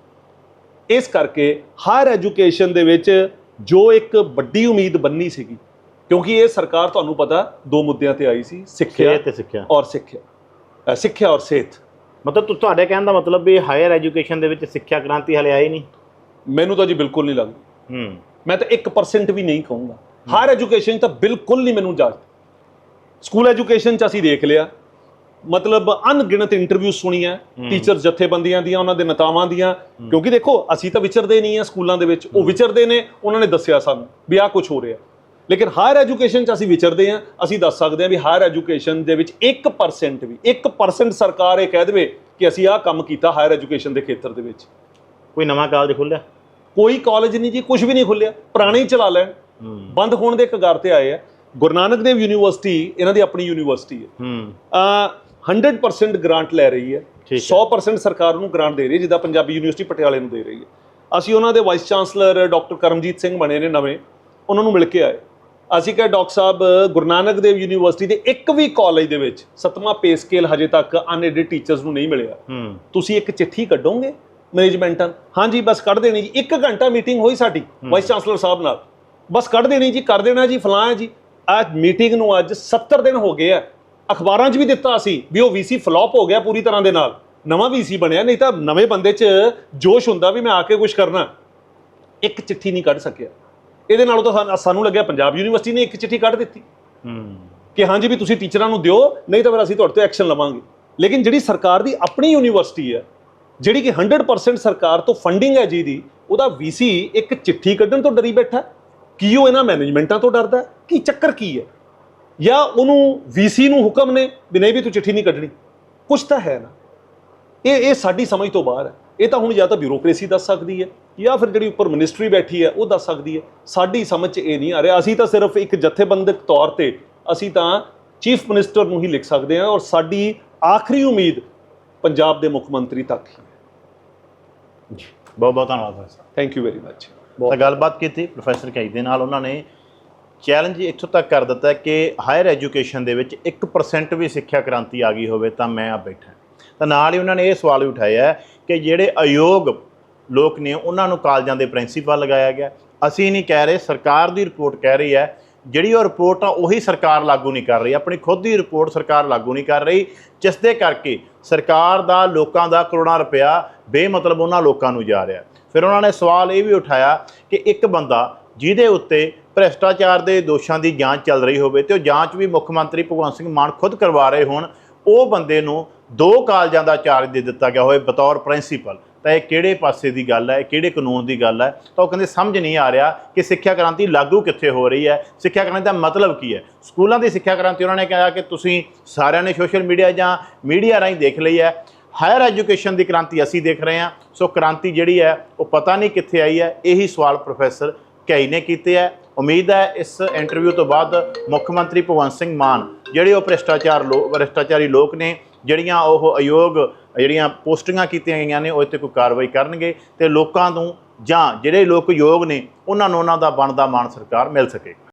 ਇਸ ਕਰਕੇ ਹਾਇਰ ਐਜੂਕੇਸ਼ਨ ਦੇ ਵਿੱਚ ਜੋ ਇੱਕ ਵੱਡੀ ਉਮੀਦ ਬੰਨੀ ਸੀਗੀ ਕਿਉਂਕਿ ਇਹ ਸਰਕਾਰ ਤੁਹਾਨੂੰ ਪਤਾ ਦੋ ਮੁੱਦਿਆਂ ਤੇ ਆਈ ਸੀ ਸਿੱਖਿਆ ਸਿਹਤ ਤੇ ਸਿੱਖਿਆ। ਔਰ ਸਿੱਖਿਆ। ਅ, ਸਿੱਖਿਆ ਔਰ ਸਿਹਤ। ਮਤਲਬ ਤੁ- ਤੁਹਾਡੇ ਕਹਿਣ ਦਾ ਮਤਲਬ ਵੀ ਹਾਇਰ ਐਜੂਕੇਸ਼ਨ ਦੇ ਵਿੱਚ ਸਿੱਖਿਆ ਕ੍ਰਾਂਤੀ ਹਲੇ ਆਈ ਨਹੀਂ? ਮੈਨੂੰ ਤਾਂ ਜੀ ਬਿਲਕੁਲ ਨਹੀਂ ਲੱਗਦੀ। ਹੂੰ। ਮੈਂ ਤਾਂ 1% ਵੀ ਨਹੀਂ ਕਹੂੰਗਾ। ਹਾਇਰ ਐਜੂਕੇਸ਼ਨ ਤਾਂ ਬਿਲਕੁਲ ਨਹੀਂ ਮੈਨੂੰ ਜਾਜ ਸਕੂਲ ਐਜੂਕੇਸ਼ਨ ਚ ਅਸੀਂ ਦੇਖ ਲਿਆ। ਮਤਲਬ ਅਣਗਿਣਤ ਇੰਟਰਵਿਊ ਸੁਣੀਆਂ ਟੀਚਰ ਜਥੇਬੰਦੀਆਂ ਦੀਆਂ ਉਹਨਾਂ ਦੇ ਨੇਤਾਵਾਂ ਦੀਆਂ। ਕਿਉਂਕਿ ਦੇਖੋ ਅਸੀਂ ਤਾਂ ਵਿਚਰਦੇ ਨਹੀਂ ਆ ਸਕੂਲਾਂ ਦੇ ਵਿੱਚ। ਉਹ ਵਿਚਰਦੇ ਨੇ ਉਹਨਾਂ ਨੇ ਦੱਸਿਆ ਸਾਨੂੰ ਵੀ ਆਹ ਕੁਝ ਹੋ ਰਿਹਾ। ਲੇਕਿਨ ਹਾਇਰ ਐਜੂਕੇਸ਼ਨ ਚ ਅਸੀਂ ਵਿਚਰਦੇ ਆ ਅਸੀਂ ਦੱਸ ਸਕਦੇ ਹਾਂ ਵੀ ਹਾਇਰ ਐਜੂਕੇਸ਼ਨ ਦੇ ਵਿੱਚ 1% ਵੀ 1% ਸਰਕਾਰ ਇਹ ਕਹਿ ਦੇਵੇ ਕਿ ਅਸੀਂ ਆਹ ਕੰਮ ਕੀਤਾ ਹਾਇਰ ਐਜੂਕੇਸ਼ਨ ਦੇ ਖੇਤਰ ਦੇ ਵਿੱਚ। ਕੋਈ ਨਵਾਂ ਕਾਲਜ ਖੁੱਲਿਆ ਕੋਈ ਕਾਲਜ ਨਹੀਂ ਜੀ ਕੁਝ ਵੀ ਨਹੀਂ ਖੁੱਲਿਆ ਪੁਰਾਣੇ ਹੀ ਚਲਾ ਲੈਣ ਬੰਦ ਹੋਣ ਦੇ ਕਗਾਰ ਤੇ ਆਏ ਆ। ਗੁਰੂ ਨਾਨਕ ਦੇਵ ਯੂਨੀਵਰਸਿਟੀ ਇਹਨਾਂ ਦੀ ਆਪਣੀ ਯੂਨੀਵਰਸਿਟੀ ਹੈ। ਹੂੰ। ਅ 100% ਗ੍ਰਾਂਟ ਲੈ ਰਹੀ ਹੈ। 100% ਸਰਕਾਰ ਨੂੰ ਗ੍ਰਾਂਟ ਦੇ ਰਹੀ ਹੈ ਜਿੱਦਾਂ ਪੰਜਾਬੀ ਯੂਨੀਵਰਸਿਟੀ ਪਟਿਆਲੇ ਨੂੰ ਦੇ ਰਹੀ ਹੈ। ਅਸੀਂ ਉਹਨਾਂ ਦੇ vice chancellor doctor Karamjit Singh ਬਣੇ ਨੇ ਨਵੇਂ। ਉਹਨਾਂ ਨੂੰ ਮਿਲ ਕੇ ਆਏ। ਅਸੀਂ ਕਿਹਾ ਡਾਕਟਰ ਸਾਹਿਬ ਗੁਰੂ ਨਾਨਕ ਦੇਵ ਯੂਨੀਵਰਸਿਟੀ ਦੇ ਇੱਕ ਵੀ ਕਾਲਜ ਦੇ ਵਿੱਚ ਸੱਤਵਾਂ ਪੇ ਸਕੇਲ ਹਜੇ ਤੱਕ ਅਨਐਡਿਡ ਟੀਚਰਸ ਨੂੰ ਨਹੀਂ ਮਿਲਿਆ। ਤੁਸੀਂ ਇੱਕ ਚਿੱਠੀ ਕੱਢੋਗੇ ਮੈਨੇਜਮੈਂਟਾਂ? ਹਾਂਜੀ ਬਸ ਕੱਢ ਦੇਣੀ ਜੀ। ਇੱਕ ਘੰਟਾ ਮੀਟਿੰਗ ਹੋਈ ਸਾਡੀ ਵਾਈਸ ਚਾਂਸਲਰ ਸਾਹਿਬ ਨਾਲ। ਬਸ ਕੱਢ ਦੇਣੀ ਜੀ ਕਰ ਦੇਣਾ ਜੀ ਫਲਾਂ ਜੀ। ਅੱਜ ਮੀਟਿੰਗ ਨੂੰ ਅੱਜ 70 ਦਿਨ ਹੋ ਗਏ ਆ। ਅਖਬਾਰਾਂ 'ਚ ਵੀ ਦਿੱਤਾ ਸੀ ਵੀ ਉਹ ਵੀਸੀ ਫਲॉप ਹੋ ਗਿਆ ਪੂਰੀ ਤਰ੍ਹਾਂ ਦੇ ਨਾਲ। ਨਵਾਂ ਵੀਸੀ ਬਣਿਆ ਨਹੀਂ ਤਾਂ ਨਵੇਂ ਬੰਦੇ 'ਚ ਜੋਸ਼ ਹੁੰਦਾ ਵੀ ਮੈਂ ਆ ਕੇ ਕੁਝ ਕਰਨਾ। ਇੱਕ ਚਿੱਠੀ ਨਹੀਂ ਕੱਢ ਸਕਿਆ। ਇਹਦੇ ਨਾਲੋਂ ਤਾਂ ਸਾਨੂੰ- ਲੱਗਿਆ ਪੰਜਾਬ ਯੂਨੀਵਰਸਿਟੀ ਨੇ ਇੱਕ ਚਿੱਠੀ ਕੱਢ ਦਿੱਤੀ। ਹੂੰ। ਕਿ ਹਾਂਜੀ ਵੀ ਤੁਸੀਂ ਟੀਚਰਾਂ ਨੂੰ ਦਿਓ ਨਹੀਂ ਤਾਂ ਫਿਰ ਅਸੀਂ ਤੁਹਾਡੇ ਤੋਂ ਐਕਸ਼ਨ ਲਵਾਂਗੇ। ਲੇਕਿਨ ਜਿਹੜੀ ਸਰਕਾਰ ਦੀ ਆਪਣੀ ਯੂਨੀਵਰਸਿਟੀ ਹੈ ਜਿਹੜੀ ਕਿ 100% ਸਰਕਾਰ ਤੋਂ ਫੰਡਿੰਗ ਹੈ ਜਿਹਦੀ ਉਹਦਾ ਵੀਸੀ ਇੱਕ ਚਿੱਠੀ ਕੱਢਣ ਤੋਂ ਡਰੀ ਬੈਠਾ? ਕੀ ਉਹ ਇਹਨਾਂ ਮੈਨੇਜਮੈਂਟਾਂ ਤੋਂ ਡਰਦਾ? ਕੀ ਚੱਕਰ ਕੀ ਹੈ? ਜਾਂ ਉਹਨੂੰ ਵੀਸੀ ਨੂੰ ਹੁਕਮ ਨੇ ਵੀ ਨਹੀਂ ਵੀ ਤੂੰ ਚਿੱਠੀ ਨਹੀਂ ਕੱਢਣੀ? ਕੁਝ ਤਾਂ ਹੈ ਨਾ। ਇਹ ਇਹ ਸਾਡੀ ਸਮਝ ਤੋਂ ਬਾਹਰ ਹੈ। ਇਹ ਤਾਂ ਹੁਣ ਜਾਂ ਤਾਂ ਬਿਊਰੋਕ੍ਰੇਸੀ ਦੱਸ ਸਕਦੀ ਹੈ ਜਾਂ ਫਿਰ ਜਿਹੜੀ ਉੱਪਰ ਮਿਨਿਸਟਰੀ ਬੈਠੀ ਹੈ ਉਹ ਦੱਸ ਸਕਦੀ ਹੈ। ਸਾਡੀ ਸਮਝ 'ਚ ਇਹ ਨਹੀਂ ਆ ਰਿਹਾ। ਅਸੀਂ ਤਾਂ ਸਿਰਫ ਇੱਕ ਜਥੇਬੰਦਕ ਤੌਰ ਤੇ ਅਸੀਂ ਤਾਂ ਚੀਫ ਮਿਨਿਸਟਰ ਨੂੰ ਹੀ ਲਿਖ ਸਕਦੇ ਹਾਂ ਔਰ ਸਾਡੀ ਆਖਰੀ ਉਮੀਦ ਪੰਜਾਬ ਦੇ ਮੁੱਖ ਮੰਤਰੀ ਤੱਕ ਹੀ ਹੈ। ਜੀ ਬਹੁਤ ਬਹੁਤ ਧੰਨਵਾਦ professor thank you very much ਤਾਂ ਗੱਲਬਾਤ ਕੀਤੀ ਪ੍ਰੋਫੈਸਰ ਕਈ ਦੇ ਨਾਲ। ਉਹਨਾਂ ਨੇ ਚੈਲੰਜ ਇੱਥੋਂ ਤੱਕ ਕਰ ਦਿੱਤਾ ਕਿ ਹਾਇਰ ਐਜੂਕੇਸ਼ਨ ਦੇ ਵਿੱਚ 1% ਵੀ ਸਿੱਖਿਆ ਕ੍ਰਾਂਤੀ ਆ ਗਈ ਹੋਵੇ ਤਾਂ ਮੈਂ ਆ ਬੈਠਾ ਤਾਂ ਨਾਲ ਹੀ ਉਹਨਾਂ ਨੇ ਇਹ ਸਵਾਲ ਵੀ ਉਠਾਇਆ ਕਿ ਜਿਹੜੇ ਅਯੋਗ ਲੋਕ ਨੇ, ਉਹਨਾਂ ਨੂੰ ਕਾਲਜਾਂ ਦੇ ਪ੍ਰਿੰਸੀਪਲ ਲਗਾਇਆ ਗਿਆ। ਅਸੀਂ ਨਹੀਂ ਕਹਿ ਰਹੇ, ਸਰਕਾਰ ਦੀ ਰਿਪੋਰਟ ਕਹਿ ਰਹੀ ਹੈ। ਜਿਹੜੀ ਉਹ ਰਿਪੋਰਟ ਆ, ਉਹੀ ਸਰਕਾਰ ਲਾਗੂ ਨਹੀਂ ਕਰ ਰਹੀ। ਆਪਣੀ ਖੁਦ ਦੀ ਰਿਪੋਰਟ ਸਰਕਾਰ ਲਾਗੂ ਨਹੀਂ ਕਰ ਰਹੀ, ਜਿਸ ਦੇ ਕਰਕੇ ਸਰਕਾਰ ਦਾ, ਲੋਕਾਂ ਦਾ ਕਰੋੜਾਂ ਰੁਪਇਆ ਬੇਮਤਲਬ ਉਹਨਾਂ ਲੋਕਾਂ ਨੂੰ ਜਾ ਰਿਹਾ। ਫਿਰ ਉਹਨਾਂ ਨੇ ਸਵਾਲ ਇਹ ਵੀ ਉਠਾਇਆ ਕਿ ਇੱਕ ਬੰਦਾ ਜਿਹਦੇ ਉੱਤੇ ਭ੍ਰਿਸ਼ਟਾਚਾਰ ਦੇ ਦੋਸ਼ਾਂ ਦੀ ਜਾਂਚ ਚੱਲ ਰਹੀ ਹੋਵੇ ਤੇ ਉਹ ਜਾਂਚ ਵੀ ਮੁੱਖ ਮੰਤਰੀ ਭਗਵੰਤ ਸਿੰਘ ਮਾਨ ਖੁਦ ਕਰਵਾ ਰਹੇ ਹੋਣ, ਉਹ ਬੰਦੇ ਨੂੰ ਦੋ ਕਾਲਜਾਂ ਦਾ ਚਾਰਜ ਦੇ ਦਿੱਤਾ ਗਿਆ ਹੋਵੇ ਬਤੌਰ ਪ੍ਰਿੰਸੀਪਲ। ਤਾਂ ਇਹ ਕਿਹੜੇ ਪਾਸੇ ਦੀ ਗੱਲ ਹੈ? ਕਿਹੜੇ ਕਾਨੂੰਨ ਦੀ ਗੱਲ ਹੈ? ਤਾਂ ਉਹ ਕਹਿੰਦੇ ਸਮਝ ਨਹੀਂ ਆ ਰਿਹਾ ਕਿ ਸਿੱਖਿਆ ਕ੍ਰਾਂਤੀ ਲਾਗੂ ਕਿੱਥੇ ਹੋ ਰਹੀ ਹੈ? ਸਿੱਖਿਆ ਕ੍ਰਾਂਤੀ ਦਾ ਮਤਲਬ ਕੀ ਹੈ? ਸਕੂਲਾਂ ਦੀ ਸਿੱਖਿਆ ਕ੍ਰਾਂਤੀ, ਉਹਨਾਂ ਨੇ ਕਿਹਾ ਕਿ ਤੁਸੀਂ ਸਾਰਿਆਂ ਨੇ ਸੋਸ਼ਲ ਮੀਡੀਆ ਜਾਂ ਮੀਡੀਆ ਰਾਹੀਂ ਦੇਖ ਲਈ ਹੈ। ਹਾਇਰ ਐਜੂਕੇਸ਼ਨ ਦੀ ਕ੍ਰਾਂਤੀ ਅਸੀਂ ਦੇਖ ਰਹੇ ਹਾਂ। ਸੋ ਕ੍ਰਾਂਤੀ ਜਿਹੜੀ ਹੈ, ਉਹ ਪਤਾ ਨਹੀਂ ਕਿੱਥੇ ਆਈ ਹੈ। ਇਹੀ ਸਵਾਲ ਪ੍ਰੋਫੈਸਰ ਕਈ ਨੇ ਕੀਤੇ ਹੈ। ਉਮੀਦ ਹੈ ਇਸ ਇੰਟਰਵਿਊ ਤੋਂ ਬਾਅਦ ਮੁੱਖ ਮੰਤਰੀ ਭਗਵੰਤ ਸਿੰਘ ਮਾਨ, ਜਿਹੜੇ ਉਹ ਭ੍ਰਿਸ਼ਟਾਚਾਰ ਲੋਕ ਭ੍ਰਿਸ਼ਟਾਚਾਰੀ ਲੋਕ ਨੇ ਜਿਹੜੀਆਂ ਉਹ ਅਯੋਗ, ਜਿਹੜੀਆਂ ਪੋਸਟਿੰਗਾਂ ਕੀਤੀਆਂ ਗਈਆਂ ਨੇ, ਉਹ ਇੱਥੇ ਕੋਈ ਕਾਰਵਾਈ ਕਰਨਗੇ ਤੇ ਲੋਕਾਂ ਨੂੰ ਜਾਂ ਜਿਹੜੇ ਲੋਕ ਯੋਗ ਨੇ, ਉਹਨਾਂ ਨੂੰ ਉਹਨਾਂ ਦਾ ਬਣਦਾ ਮਾਣ ਸਰਕਾਰ ਮਿਲ ਸਕੇ।